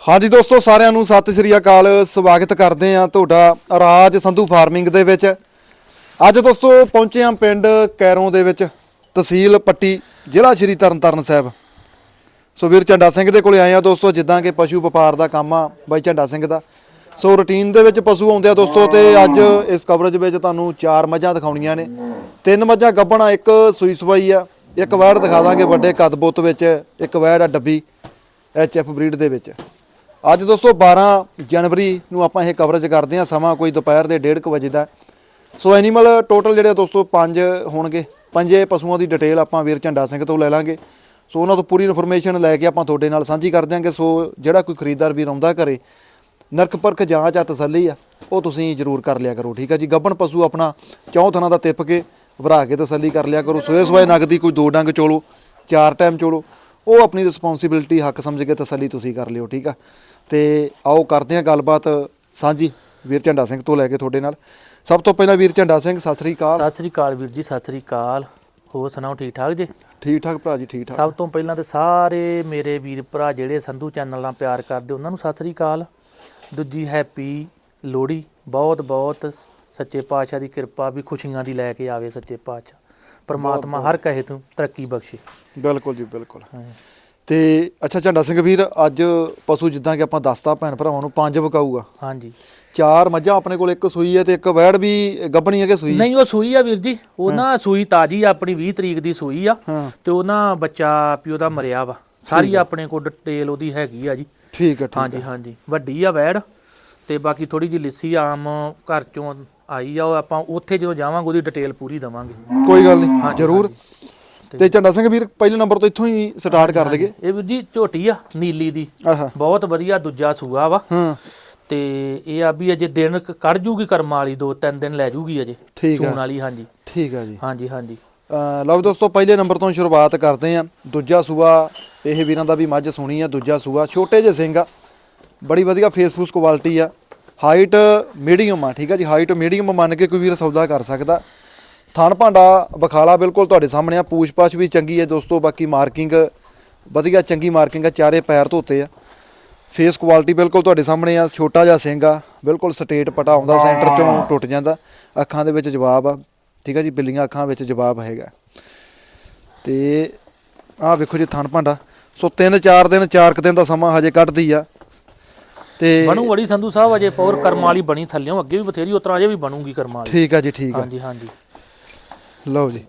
ਹਾਂਜੀ ਦੋਸਤੋ, ਸਾਰਿਆਂ ਨੂੰ ਸਤਿ ਸ੍ਰੀ ਅਕਾਲ। ਸਵਾਗਤ ਕਰਦੇ ਆ ਤੁਹਾਡਾ ਰਾਜ ਸੰਧੂ ਫਾਰਮਿੰਗ ਦੇ ਵਿੱਚ। ਅੱਜ ਦੋਸਤੋ, ਪਹੁੰਚੇ ਆ ਪਿੰਡ ਕੈਰੋਂ ਦੇ ਵਿੱਚ, ਤਹਿਸੀਲ ਪੱਟੀ, ਜ਼ਿਲ੍ਹਾ ਸ਼੍ਰੀ ਤਰਨਤਾਰਨ ਸਾਹਿਬ। ਸੋ ਵੀਰ ਝੰਡਾ ਸਿੰਘ ਦੇ ਕੋਲੇ ਆਏ ਆ ਦੋਸਤੋ, ਜਿੱਦਾਂ ਕਿ ਪਸ਼ੂ ਵਪਾਰ ਦਾ ਕੰਮ ਆ ਬਾਈ ਝੰਡਾ ਸਿੰਘ ਦਾ। ਸੋ ਰੁਟੀਨ ਦੇ ਵਿੱਚ ਪਸ਼ੂ ਆਉਂਦੇ ਆ ਦੋਸਤੋ, ਤੇ ਅੱਜ ਇਸ ਕਵਰੇਜ ਵਿੱਚ ਤੁਹਾਨੂੰ ਚਾਰ ਮੱਝਾਂ ਦਿਖਾਉਣੀਆਂ ਨੇ। ਤਿੰਨ ਮੱਝਾਂ ਗੱਭਣਾ, ਇੱਕ ਸੂਈ ਸਵਾਈ ਆ, ਇੱਕ ਵੈੜ ਦਿਖਾ ਦਾਂਗੇ ਵੱਡੇ ਕੱਦ ਬੁੱਤ ਵਿੱਚ, ਇੱਕ ਵੈੜ ਆ ਡੱਬੀ, ਐਚ ਐਫ ਬਰੀਡ ਦੇ ਵਿੱਚ। ਅੱਜ ਦੋਸਤੋ 12 ਜਨਵਰੀ ਨੂੰ ਆਪਾਂ ਇਹ ਕਵਰੇਜ ਕਰਦੇ ਹਾਂ, ਸਮਾਂ ਕੋਈ ਦੁਪਹਿਰ ਦੇ 1:30 ਵਜੇ ਦਾ। ਸੋ ਐਨੀਮਲ ਟੋਟਲ ਜਿਹੜੇ ਆ ਦੋਸਤੋ ਪੰਜ ਹੋਣਗੇ। ਪੰਜੇ ਪਸ਼ੂਆਂ ਦੀ ਡਿਟੇਲ ਆਪਾਂ ਵੀਰ ਝੰਡਾ ਸਿੰਘ ਤੋਂ ਲੈ ਲਾਂਗੇ। ਸੋ ਉਹਨਾਂ ਤੋਂ ਪੂਰੀ ਇਨਫੋਰਮੇਸ਼ਨ ਲੈ ਕੇ ਆਪਾਂ ਤੁਹਾਡੇ ਨਾਲ ਸਾਂਝੀ ਕਰ ਦਿਆਂਗੇ। ਸੋ ਜਿਹੜਾ ਕੋਈ ਖਰੀਦਦਾਰ ਵੀਰ ਆਉਂਦਾ ਘਰੇ, ਨਰਕ ਪਰਖ ਜਾਂਚ ਆ ਤਸੱਲੀ ਆ, ਉਹ ਤੁਸੀਂ ਜ਼ਰੂਰ ਕਰ ਲਿਆ ਕਰੋ, ਠੀਕ ਆ ਜੀ? ਗੱਬਣ ਪਸ਼ੂ ਆਪਣਾ ਚੌਂ ਥਣਾ ਦਾ ਤਿੱਪ ਕੇ ਵਰਾ ਕੇ ਤਸੱਲੀ ਕਰ ਲਿਆ ਕਰੋ। ਸੋਏ ਸੋਏ ਨਗਦੀ ਕੋਈ ਦੋ ਡੰਗ ਚੋਲੋ, ਚਾਰ ਟਾਈਮ ਚੋਲੋ। ਉਹ ਆਪਣੀ ਰਿਸਪੌਂਸਿਬਿਲਟੀ ਹੱਕ ਸਮਝ ਕੇ ਤਸੱਲੀ ਤੁਸੀਂ ਕਰ ਲਿਓ, ਠੀਕ ਆ? ਤੇ ਆਓ ਕਰਦੇ ਹਾਂ ਗੱਲਬਾਤ ਸਾਂਝੀ ਵੀਰ ਝੰਡਾ ਸਿੰਘ ਤੋਂ ਲੈ ਕੇ ਤੁਹਾਡੇ ਨਾਲ। ਸਭ ਤੋਂ ਪਹਿਲਾਂ ਵੀਰ ਝੰਡਾ ਸਿੰਘ ਸਤਿ ਸ੍ਰੀ ਅਕਾਲ। ਸਤਿ ਸ੍ਰੀ ਅਕਾਲ ਵੀਰ ਜੀ ਸਤਿ ਸ੍ਰੀ ਅਕਾਲ। ਹੋਰ ਸੁਣਾਓ ਠੀਕ ਠਾਕ ਜੀ? ਠੀਕ ਠਾਕ ਭਰਾ ਜੀ ਠੀਕ ਠਾਕ ਸਭ ਤੋਂ ਪਹਿਲਾਂ ਤੇ ਸਾਰੇ ਮੇਰੇ ਵੀਰ ਭਰਾ ਜਿਹੜੇ ਸੰਧੂ ਚੈਨਲ ਨਾਲ ਪਿਆਰ ਕਰਦੇ ਉਹਨਾਂ ਨੂੰ ਸਤਿ ਸ੍ਰੀ ਅਕਾਲ। ਦੂਜੀ ਹੈਪੀ ਲੋਹੜੀ ਬਹੁਤ ਬਹੁਤ ਸੱਚੇ ਪਾਤਸ਼ਾਹ ਦੀ ਕਿਰਪਾ ਵੀ ਖੁਸ਼ੀਆਂ ਦੀ ਲੈ ਕੇ ਆਵੇ ਸੱਚੇ ਪਾਤਸ਼ਾਹ। ਪਰਮਾਤਮਾ ਹਰ ਕਹੇ ਤੋਂ ਤਰੱਕੀ ਬਖਸ਼ੇ। ਬਿਲਕੁਲ ਜੀ ਬਿਲਕੁਲ। ਹਾਂ। ਤੇ ਅੱਛਾ ਝੰਡਾ ਸਿੰਘ ਵੀਰ ਅੱਜ ਪਸ਼ੂ ਜਿੱਦਾਂ ਕਿ ਆਪਾਂ ਦੱਸਤਾ ਭੈਣ ਭਰਾਵਾਂ ਨੂੰ ਪੰਜ ਵਿਕਾਊਗਾ। ਹਾਂਜੀ। ਚਾਰ ਮੱਝਾਂ ਆਪਣੇ ਕੋਲ ਇੱਕ ਸੂਈ ਹੈ ਤੇ ਇੱਕ ਵੈੜ ਵੀ ਗੱਭਣੀ ਹੈ ਕਿ ਸੂਈ? ਨਹੀਂ ਉਹ ਸੂਈ ਆ ਵੀਰ ਜੀ। ਉਹ ਨਾ ਸੂਈ ਤਾਜੀ ਆ, ਆਪਣੀ 20 ਤਰੀਕ ਦੀ ਸੂਈ ਆ। ਤੇ ਉਹ ਨਾ ਬੱਚਾ ਪਿਓ ਦਾ ਮਰਿਆ ਵਾ। ਸਾਰੀ ਆਪਣੇ ਕੋਲ ਡਿਟੇਲ ਉਹਦੀ ਹੈਗੀ ਆ ਜੀ। ਠੀਕ ਹੈ ਠੀਕ ਹਾਂਜੀ ਹਾਂਜੀ। ਵੱਡੀ ਆ ਵੈੜ ਤੇ ਬਾਕੀ ਥੋੜੀ ਜਿਹੀ ਲਿੱਸੀ ਆਮ ਘਰ ਚੋਂ ਆਈ ਆ ਉਹ ਆਪਾਂ ਉੱਥੇ ਜਦੋਂ ਜਾਵਾਂਗੇ ਉਹਦੀ ਡਿਟੇਲ ਪੂਰੀ ਦਵਾਂਗੇ। ਕੋਈ ਗੱਲ ਨਹੀਂ ਜ਼ਰੂਰ। ਤੇ ਝੰਡਾ ਸਿੰਘ ਵੀਰ ਪਹਿਲੇ ਨੰਬਰ ਤੋਂ ਇੱਥੋਂ ਹੀ ਸਟਾਰਟ ਕਰ ਲਈਏ। ਇਹ ਵੀਰ ਜੀ ਝੋਟੀ ਆ ਨੀਲੀ ਦੀ। ਬਹੁਤ ਵਧੀਆ ਦੂਜਾ ਸੂਆ ਵਾ। ਹਾਂ। ਤੇ ਇਹ ਆ ਵੀ ਅਜੇ ਦਿਨ ਕੱਢ ਜੂਗੀ ਕਰਮ ਵਾਲੀ ਦੋ ਤਿੰਨ ਦਿਨ ਲੈ ਜੂਗੀ ਅਜੇ ਸੂਣ ਵਾਲੀ ਹਾਂਜੀ। ਠੀਕ ਆ ਜੀ। ਹਾਂਜੀ ਹਾਂਜੀ। ਲਓ ਦੋਸਤੋ ਪਹਿਲੇ ਨੰਬਰ ਤੋਂ ਸ਼ੁਰੂਆਤ ਕਰਦੇ ਆਂ। ਦੂਜਾ ਸੂਆ ਇਹ ਵੀਰਾਂ ਦਾ ਵੀ ਮੱਝ ਸੁਣੀ ਆ ਦੂਜਾ ਸੂਆ। ਛੋਟੇ ਜਿਹੇ ਸਿੰਘ ਆ ਬੜੀ ਵਧੀਆ ਫੇਸ ਫੂਸ ਕੁਆਲਿਟੀ ਆ। ਹਾਈਟ ਮੀਡੀਅਮ ਆ ਠੀਕ ਆ ਜੀ। ਹਾਈਟ ਮੀਡੀਅਮ ਮੰਨ ਕੇ ਕੋਈ ਵੀਰ ਸੌਦਾ ਕਰ ਸਕਦਾ। ਥਣ ਭਾਂਡਾ ਬਖਾਲਾ ਬਿਲਕੁਲ ਤੁਹਾਡੇ ਸਾਹਮਣੇ ਆ ਪੂਛ ਪਾਛ ਵੀ ਚੰਗੀ ਹੈ ਦੋਸਤੋ ਬਾਕੀ ਮਾਰਕਿੰਗ ਵਧੀਆ ਚੰਗੀ ਮਾਰਕਿੰਗ ਆ ਚਾਰੇ ਪੈਰ ਧੋਤੇ ਆ। ਫੇਸ ਕੁਆਲਿਟੀ ਬਿਲਕੁਲ ਤੁਹਾਡੇ ਸਾਹਮਣੇ ਆ ਛੋਟਾ ਜਿਹਾ ਸਿੰਘ ਆ ਬਿਲਕੁਲ ਸਟੇਟ ਪਟਾ ਆਉਂਦਾ ਸੈਂਟਰ ਚੋਂ ਟੁੱਟ ਜਾਂਦਾ ਅੱਖਾਂ ਦੇ ਵਿੱਚ ਜਵਾਬ ਆ ਠੀਕ ਆ ਜੀ ਬਿੱਲੀਆਂ ਅੱਖਾਂ ਵਿੱਚ ਜਵਾਬ ਹੈਗਾ। ਤੇ ਆਹ ਵੇਖੋ ਜੀ ਥਣ ਭਾਂਡਾ ਸੋ 3-4 ਦਿਨ 4 ਕੁ ਦਿਨ ਦਾ ਸਮਾਂ ਹਜੇ ਕੱਢਦੀ ਆ। ਤੇ ਬਣੂ ਬੜੀ ਸੰਧੂ ਸਾਹਿਬ ਅਜੇ ਪੌਰ ਕਰਮ ਵਾਲੀ ਬਣੀ ਥੱਲਿਓਂ ਅੱਗੇ ਵੀ ਬਥੇਰੀ ਉਤਰਾ ਅਜੇ ਵੀ ਬਣੂਗੀ ਕਰਮ ਵਾਲੀ। ਠੀਕ ਆ ਜੀ ਠੀਕ ਆ। ਹਾਂਜੀ ਹਾਂਜੀ। ਲਓ ਜੀ।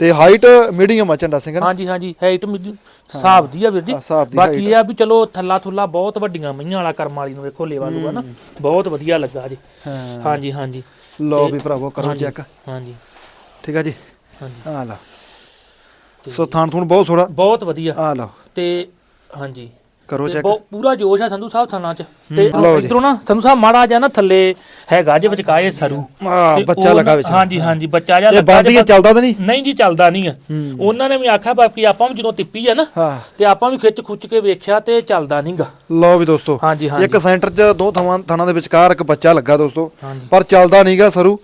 ਤੇ ਹਾਈਟ ਮੀਡੀਅਮ ਆ ਝੰਡਾ ਸਿੰਘ ਨਾ? ਹਾਂਜੀ ਹਾਂਜੀ ਹਾਈਟ ਹਿਸਾਬ ਦੀ ਆ ਵੀਰ ਜੀ। ਹਿਸਾਬ ਦੀ ਬਾਕੀ ਇਹ ਆ ਵੀ ਚਲੋ ਥੱਲਾ ਥੁੱਲਾ ਬਹੁਤ ਵੱਡੀਆਂ ਮਈਆਂ ਵਾਲਾ ਕਰਮ ਵਾਲੀ ਨੂੰ ਵੇਖੋ ਲੇਵਾ ਲੂਗਾ ਨਾ। ਬਹੁਤ ਵਧੀਆ ਲੱਗਾ ਜੀ। ਹਾਂ। ਹਾਂਜੀ ਹਾਂਜੀ। ਲਓ ਵੀ ਭਰਾਵੋ ਕਰੋ ਚੈੱਕ ਹਾਂਜੀ। ਠੀਕ ਆ ਜੀ? ਹਾਂਜੀ। ਆ ਲਓ। ਸੋ ਥਣ ਥੁਣ ਬਹੁਤ ਸੋਹਣਾ। ਬਹੁਤ ਵਧੀਆ। ਆ ਲਓ। ਤੇ ਹਾਂਜੀ। ਕਰੋ ਤੇ ਚੈੱਕ ਬਹੁਤ ਪੂਰਾ ਜੋਸ਼ ਆ ਸੰਧੂ ਸਾਹਿਬ ਥਾਣਾ ਚ। ਤੇ ਲਓ ਜੀ। ਇਧਰੋਂ ਨਾ ਸੰਧੂ ਸਾਹਿਬ ਮਾੜਾ ਜਿਹਾ ਨਾ ਥੱਲੇ ਹੈਗਾ ਜੇ ਵਿਚਕਾਏ ਸਰੂ। ਆ ਤੇ ਬੱਚਾ ਉਹ ਲੱਗਾ ਨਾ- ਵਿੱਚ। ਹਾਂਜੀ ਹਾਂਜੀ ਬੱਚਾ ਜਿਹਾ ਇਹ ਲੱਗਾ ਬੰਦੀ ਜੇ ਚੱਲਦਾ ਤਾਂ ਨਹੀਂ? ਨਹੀਂ ਜੀ ਚੱਲਦਾ ਨਹੀਂ ਆ। ਉਹਨਾਂ ਨੇ ਵੀ ਆਖਿਆ ਬਾਕੀ ਆਪਾਂ ਵੀ ਜਦੋਂ ਤਿੱਪੀ ਆ ਨਾ ਹਾਂ। ਤੇ ਆਪਾਂ ਵੀ ਖਿੱਚ ਖੁੱਚ ਕੇ ਵੇਖਿਆ ਤੇ ਚੱਲਦਾ ਨਹੀਂਗਾ। ਲਓ ਵੀ ਦੋਸਤੋ ਹਾਂਜੀ ਹਾਂਜੀ। ਇੱਕ ਸੈਂਟਰ 'ਚ ਦੋ ਥਾਵਾਂ ਥਾਣਾ ਦੇ ਵਿਚਕਾਰ ਇੱਕ ਬੱਚਾ ਲੱਗਾ ਦੋਸਤੋ ਹਾਂਜੀ। ਪਰ ਚੱਲਦਾ ਨਹੀਂਗਾ ਸਰੂ।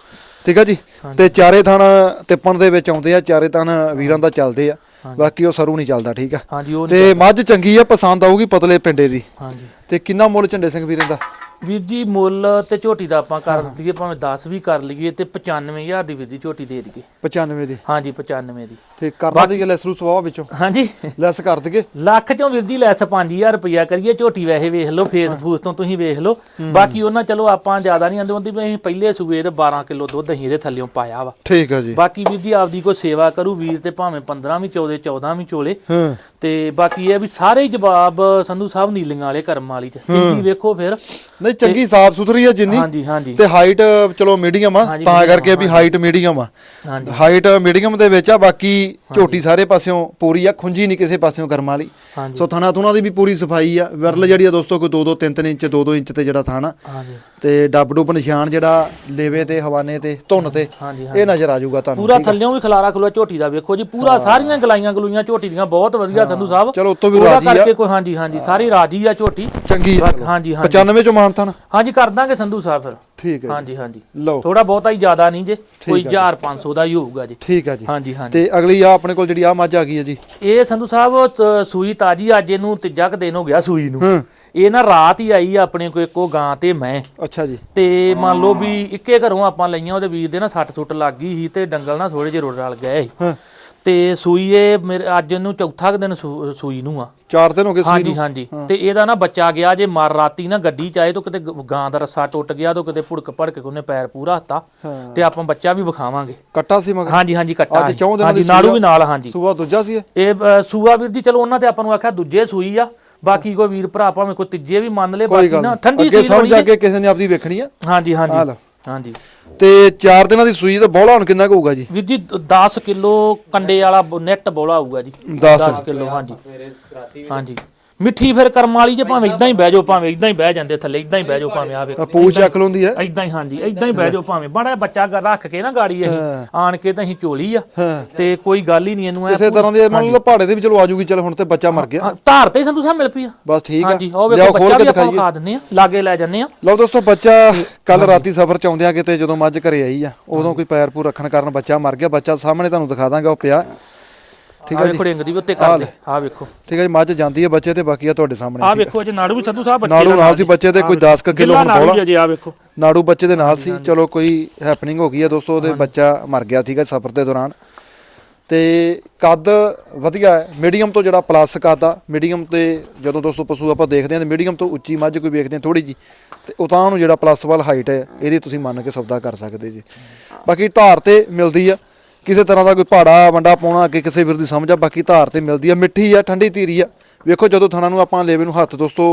ਠੀਕ ਆ ਜੀ? ਤੇ ਚਾਰੇ ਥਣ ਤਿੱਪਣ ਦੇ ਵਿੱਚ ਆਉਂਦੇ ਆ ਚਾਰੇ ਥਣ ਵੀਰਾਂ ਦਾ ਚੱਲਦੇ ਆ। ਬਾਕੀ ਉਹ ਸਰੂ ਨਹੀਂ ਚੱਲਦਾ ਠੀਕ ਆ? ਹਾਂਜੀ ਉਹ ਨੀ- ਤੇ ਮੱਝ ਚੰਗੀ ਆ ਪਸੰਦ ਆਊਗੀ ਪਤਲੇ ਪਿੰਡੇ ਦੀ। ਹਾਂਜੀ। ਤੇ ਕਿੰਨਾ ਮੁੱਲ ਝੰਡੇ ਸਿੰਘ ਵੀਰਾਂ ਦਾ? ਵੀਰ ਜੀ ਮੁੱਲ ਤੇ ਝੋਟੀ ਦਾ ਆਪਾਂ ਕਰ ਦਈਏ ਭਾਵੇਂ 10 ਵੀ ਕਰ ਲਈਏ ਤੇ 95000 ਦੀ ਵੀਰ ਦੀ ਝੋਟੀ ਦੇ ਦਈਏ। 95 ਦੀ। ਹਾਂਜੀ 95 ਦੀ। ਤੇ ਕਰਨਾ ਦੀ ਲੈਸ ਰੂ ਸਵਾਹ ਵਿੱਚੋਂ। ਹਾਂਜੀ। ਲੈਸ ਕਰ ਦਈਏ। ਲੱਖ ਚੋਂ ਵੀਰ ਦੀ ਲੈਸ 5000 ਰੁਪਇਆ ਕਰੀਏ ਝੋਟੀ ਵੈਸੇ ਵੇਖ ਲਓ ਫੇਸਬੁੱਕ ਤੋਂ ਤੁਸੀਂ ਵੇਖ ਲਓ। ਬਾਕੀ ਉਹਨਾਂ ਚਲੋ ਆਪਾਂ ਜ਼ਿਆਦਾ ਨਹੀਂ ਆਂਦੇ ਹੁੰਦੀ ਵੀ ਅਸੀਂ ਪਹਿਲੇ ਸੂਏ ਦੇ 12 ਕਿਲੋ ਦੁੱਧ ਅਸੀਂ ਇਹਦੇ ਥੱਲੇੋਂ ਪਾਇਆ ਵਾ। ਠੀਕ ਆ ਜੀ। ਬਾਕੀ ਵੀਰ ਜੀ ਆਪਦੀ ਕੋਈ ਸੇਵਾ ਕਰੂ ਵੀਰ ਤੇ ਭਾਵੇਂ 15 ਵੀ ਚੋਦੇ 14 ਵੀ ਚੋਲੇ। ਹਾਂ। ਤੇ ਬਾਕੀ ਇਹ ਆ ਵੀ ਸਾਰੇ ਹੀ ਜਵਾਬ ਸੰਧੂ ਸਾਹਿਬ ਨੀਲੀਆਂ ਵਾਲੇ ਕਰਮ ਵਾਲੀ ਚ। ਸਿੰਗੀ ਵੇਖੋ ਫਿਰ। ਨਹੀਂ ਚੰਗੀ ਸਾਫ਼ ਸੁਥਰੀ ਆ ਜਿੰਨੀ। ਹਾਂਜੀ ਹਾਂਜੀ। ਤੇ ਹਾਈਟ ਚਲੋ ਮੀਡੀਅਮ ਆ। ਹਾਂਜੀ, ਤਾਂ medium ਕਰਕੇ ਵੀ ਹਾਈਟ ਮੀਡੀਅਮ ਆ। ਹਾਂਜੀ। ਹਾਈਟ ਮੀਡੀਅਮ ਦੇ ਵਿੱਚ ਆ ਬਾਕੀ ਝੋਟੀ ਸਾਰੇ ਪਾਸਿਓਂ ਪੂਰੀ ਆ ਖੁੰਜੀ ਨਹੀਂ ਕਿਸੇ ਪਾਸਿਓਂ ਕਰਮ ਵਾਲੀ। ਹਾਂਜੀ। ਸੋ ਥਾਣਾ ਥੁਣਾ ਦੀ ਵੀ ਪੂਰੀ ਸਫ਼ਾਈ ਆ। ਵਿਰਲ ਜਿਹੜੀ ਆ ਦੋਸਤੋ ਕੋਈ 2 2 3 3 ਇੰਚ 2 2 ਇੰਚ ਤੇ ਜਿਹੜਾ ਥਾਣਾ। ਹਾਂਜੀ। ਤੇ ਡੱਬ ਡੁੱਬ ਨਿਸ਼ਾਨ ਜਿਹੜਾ ਲੇਵੇ ਤੇ ਹਵਾਨੇ ਤੇ ਧੁੰਨ ਤੇ ਹਾਂਜੀ ਇਹ ਨਜ਼ਰ ਆ ਜਾਊਗਾ ਤੁਹਾਨੂੰ ਪੂਰਾ ਥੱਲਿਓਂ ਵੀ ਖਲਾਰਾ ਖਲੂਆ ਝੋਟੀ ਦਾ ਵੇਖੋ ਜੀ ਪੂਰਾ ਸਾਰੀਆਂ ਗਲਾਈਆਂ ਗਲੂਈਆਂ ਝੋਟੀ ਦੀਆਂ ਬਹੁਤ ਵਧੀਆ ਸੰਧੂ ਸਾਹਿਬ। ਚਲੋ ਉੱਤੋਂ ਵੀ ਰਾਜੀ ਆ। ਕਰਕੇ ਕੋਈ ਹਾਂਜੀ ਹਾਂਜੀ ਸਾਰੀ ਰਾਜੀ ਆ ਝੋਟੀ। ਚੰਗੀ ਆ। ਹਾਂਜੀ ਹਾਂਜੀ। 95 ਚੋਂ ਮਾਨਤਾ ਨਾ ਹਾਂਜੀ ਕਰ ਦਾਂਗੇ ਸੰਧੂ ਸਾਹਿਬ ਫਿਰ। ਠੀਕ ਹੈ। ਹਾਂਜੀ ਹਾਂਜੀ। ਲਓ। ਥੋੜਾ ਬਹੁਤਾ ਹੀ ਜ਼ਿਆਦਾ ਨਹੀਂ ਜੇ ਕੋਈ ਆ 1500 ਦਾ ਹੀ ਹੋਊਗਾ ਜੀ। ਠੀਕ ਆ ਜੀ। ਹਾਂਜੀ ਹਾਂਜੀ। ਤੇ ਅਗਲੀ ਆ ਆਪਣੇ ਕੋਲ ਜਿਹੜੀ ਆ ਮੱਝ ਆ ਗਈ ਹੈ ਜੀ। ਇਹ ਸੰਧੂ ਸਾਹਿਬ ਸੂਈ ਤਾਜੀ ਅੱਜ ਇਹਨੂੰ ਤੀਜਾ ਕੁ ਦਿਨ ਹੋ ਗਿਆ ਸੂਈ ਨੂੰ। ਹਾਂ। ਇਹ ਨਾ ਰਾਤ ਹੀ ਆਈ ਆਪਣੇ ਕੋ ਇੱਕੋ ਗਾਂ ਤੇ ਮੈਂ। ਅੱਛਾ ਜੀ। ਤੇ ਮੰਨ ਲਓ ਵੀ ਇੱਕੇ ਘਰੋਂ ਆਪਾਂ ਲਈਆਂ ਉਹਦੇ ਵੀਰ ਦੇ ਨਾ ਸੱਟ ਸੁੱਟ ਲੱਗ ਗਈ ਸੀ ਤੇ ਡੰਗਲ ਨਾ ਥੋੜੇ ਜਿਹੇ ਰੁੜ ਰਲ ਗਏ ਹਾਂ। ਤੇ ਸੂਈ ਇਹ ਮੇਰੇ ਅੱਜ ਨੂੰ ਚੌਥਾ ਕੁ ਦਿਨ ਸੂ- ਸੂਈ ਨੂੰ ਆ। ਚਾਰ ਦਿਨ ਹੋ ਗਏ ਸੀ ਹਾਂਜੀ ਹਾਂਜੀ। ਤੇ ਇਹਦਾ ਨਾ ਬੱਚਾ ਗਿਆ ਜੇ ਮਰ ਰਾਤੀ ਨਾ ਗੱਡੀ ਚ ਆਏ ਤਾਂ ਕਿਤੇ ਗ- ਗਾਂ ਦਾ ਰੱਸਾ ਟੁੱਟ ਗਿਆ ਤਾਂ ਕਿਤੇ ਭੁੜਕ ਭੜਕ ਕੇ ਉਹਨੇ ਪੈਰ ਪੂਰਾ ਹੱਤਾ। ਹਾਂ। ਤੇ ਆਪਾਂ ਬੱਚਾ ਵੀ ਵਿਖਾਵਾਂਗੇ। ਕੱਟਾ ਸੀ ਮਗਰ? ਹਾਂਜੀ ਹਾਂਜੀ ਕੱਟਾ ਅੱਜ ਸੀ। ਚੌਂ ਦਿਨਾਂ ਹਾਂਜੀ ਦੀ ਨਾੜੂ ਸੂਈ ਵੀ ਨਾਲ ਹਾਂਜੀ। ਸੂਆ ਦੂਜਾ ਸੀ ਇਹ? ਇਹ ਅ, ਸੂਆ ਵੀਰ ਜੀ ਚਲੋ ਉਹਨਾਂ ਤੇ ਆਪਾਂ ਨੂੰ ਆਖਿਆ ਦੂਜੇ ਸੂਈ ਆ। ਬਾਕੀ ਕੋਈ ਵੀਰ ਭਰਾ ਭਾਵੇਂ ਕੋਈ ਤੀਜੇ ਵੀ ਮੰਨ ਲੇ ਕੋਈ ਬਾਕੀ ਗੱਲ ਨਾ ਨਹੀਂ ਠੰਡੀ ਅੱਗੇ ਸੀ ਸਮਝ ਆ ਕੇ ਕਿਸੇ ਨੇ ਆਪਦੀ ਵੇਖਣੀ ਆ। ਹਾਂਜੀ ਹਾਂਜੀ। ਹਾਂਜੀ। ਤੇ ਚਾਰ ਦਿਨਾਂ ਦੀ ਸੂਈ ਤੇ ਬੋਲਾ ਹੁਣ ਕਿੰਨਾ ਕੁ ਹੋਊਗਾ ਜੀ? ਵੀਰ ਜੀ 10 ਕਿਲੋ ਕੰਡੇ ਵਾਲਾ ਨੈਟ ਬੋਲਾ ਆਊਗਾ ਜੀ। 10 ਕਿਲੋ ਹਾਂਜੀ। ਹਾਂਜੀ। ਮਿੱਠੀ ਫਿਰ ਕਰਮ ਵਾਲੀ ਜੇ ਭਾਵੇਂ ਇਦਾਂ ਹੀ ਬਹਿ ਜਾਓ ਭਾਵੇਂ ਇਦਾਂ ਹੀ ਬਹਿ ਜਾਂਦੇ ਥੱਲੇ ਇਦਾਂ ਹੀ ਬਹਿ ਜਾਓ ਭਾਵੇਂ ਆਵੇ ਪੂਛ ਚੱਕ ਲੁੰਦੀ ਹੈ ਇਦਾਂ ਹੀ ਹਾਂਜੀ ਇਦਾਂ ਹੀ ਬਹਿ ਜਾਓ ਭਾਵੇਂ। ਬੜਾ ਬੱਚਾ ਗ- ਰੱਖ ਕੇ ਨਾ ਗਾੜੀ ਇਹ। ਆਣ ਕੇ ਤਾਂ ਅਸੀਂ ਚੋਲੀ ਆ। ਤੇ ਕੋਈ ਗੱਲ ਹੀ ਨਹੀਂ ਇਹਨੂੰ ਐ ਕਿਸੇ ਤਰ੍ਹਾਂ ਦੀ ਮੰਨ ਲਓ ਪਹਾੜੇ ਦੇ ਵੀ ਚਲੋ ਆਜੂਗੀ ਚਲ ਹੁਣ ਤੇ ਬੱਚਾ ਮਰ ਗਿਆ। ਧਾਰ ਤੇ ਸੰਧੂ ਸਾਹਿਬ ਮਿਲ ਪਈ ਆ। ਬਸ ਠੀਕ ਆ। ਹਾਂਜੀ ਉਹ ਵੇਖੋ ਬੱਚਾ ਵੀ ਆਪਾਂ ਖਾ ਦਿੰਨੇ ਆ ਲਾਗੇ ਲੈ ਜੰਨੇ ਆ। ਲਓ ਦੋਸਤੋ ਬੱਚਾ ਕੱਲ ਰਾਤੀ ਸਫ਼ਰ ਚ ਆਉਂਦਿਆਂ ਕਿਤੇ ਜਦੋਂ ਮੱਝ ਘਰੇ ਆਈ ਆ। ਉਦੋਂ ਕੋਈ ਪੈਰ ਪੂਰ ਰੱਖਣ ਕਾਰਨ ਬੱਚਾ ਮਰ ਗਿਆ। ਬੱਚਾ ਸਾਹਮਣੇ ਤੁਹਾਨੂੰ ਦਿਖਾ ਦਾਂਗਾ ਉਹ ਪਿਆ। ਠੀਕ ਆ ਆ ਜੀ। ਵੇਖੋ ਰਿੰਗ ਦੀ ਵੀ ਉੱਤੇ ਕਰ ਦੇ ਆ ਵੇਖੋ। ਠੀਕ ਆ ਜੀ ਮੱਝ ਜਾਂਦੀ ਹੈ ਬੱਚੇ ਤੇ ਬਾਕੀ ਆ ਤੁਹਾਡੇ ਸਾਹਮਣੇ ਆ ਵੇਖੋ ਜੇ ਨਾੜੂ ਵੀ ਸੰਧੂ ਸਾਹਿਬ ਬੱਚੇ ਨਾੜੂ ਨਾਲ ਸੀ ਬੱਚੇ ਦੇ ਕੋਈ 10 ਕਿਲੋ ਗਿੱਲਾ ਹੁਣ ਹੀ ਆ ਜੇ ਆ ਵੇਖੋ। ਨਾੜੂ ਬੱਚੇ ਦੇ ਨਾਲ ਸੀ। ਚਲੋ ਕੋਈ ਹੈਪਨਿੰਗ ਹੋ ਗਈ ਹੈ ਦੋਸਤੋ ਉਹਦੇ ਬੱਚਾ ਮਰ ਗਿਆ ਠੀਕ ਹੈ ਸਫ਼ਰ ਦੇ ਦੌਰਾਨ। ਤੇ ਕੱਦ ਵਧੀਆ ਹੈ ਮੀਡੀਅਮ ਤੋਂ ਜਿਹੜਾ ਪਲੱਸ ਕੱਦ ਆ ਮੀਡੀਅਮ ਤੇ ਜਦੋਂ ਦੋਸਤੋ ਪਸ਼ੂ ਆਪਾਂ ਦੇਖਦੇ ਹਾਂ ਤੇ ਮੀਡੀਅਮ ਤੋਂ ਉੱਚੀ ਮੱਝ ਕੋਈ ਵੇਖਦੇ ਹਾਂ ਥੋੜੀ ਜੀ ਤੇ ਉਤਾਂ ਨੂੰ ਜਿਹੜਾ ਪਲੱਸ ਵਾਲ ਹਾਈਟ ਹੈ ਇਹਦੀ ਤੁਸੀਂ ਮੰਨ ਕੇ ਸੌਦਾ ਕਰ ਸਕਦੇ ਜੀ। ਬਾਕੀ ਧਾਰ ਤੇ ਮਿਲਦੀ ਆ। ਕਿਸੇ ਤਰ੍ਹਾਂ ਦਾ ਕੋਈ ਪਹਾੜਾ ਵੰਡਾ ਪਾਉਣਾ ਅੱਗੇ ਕਿਸੇ ਵੀਰ ਦੀ ਸਮਝ ਆ ਬਾਕੀ ਧਾਰ ਤੇ ਮਿਲਦੀ ਆ ਮਿੱਠੀ ਆ ਠੰਡੀ ਧੀਰੀ ਆ। ਵੇਖੋ ਜਦੋਂ ਥਣਾ ਨੂੰ ਆਪਾਂ ਲੇਵੇ ਨੂੰ ਹੱਥ ਦੋਸਤੋ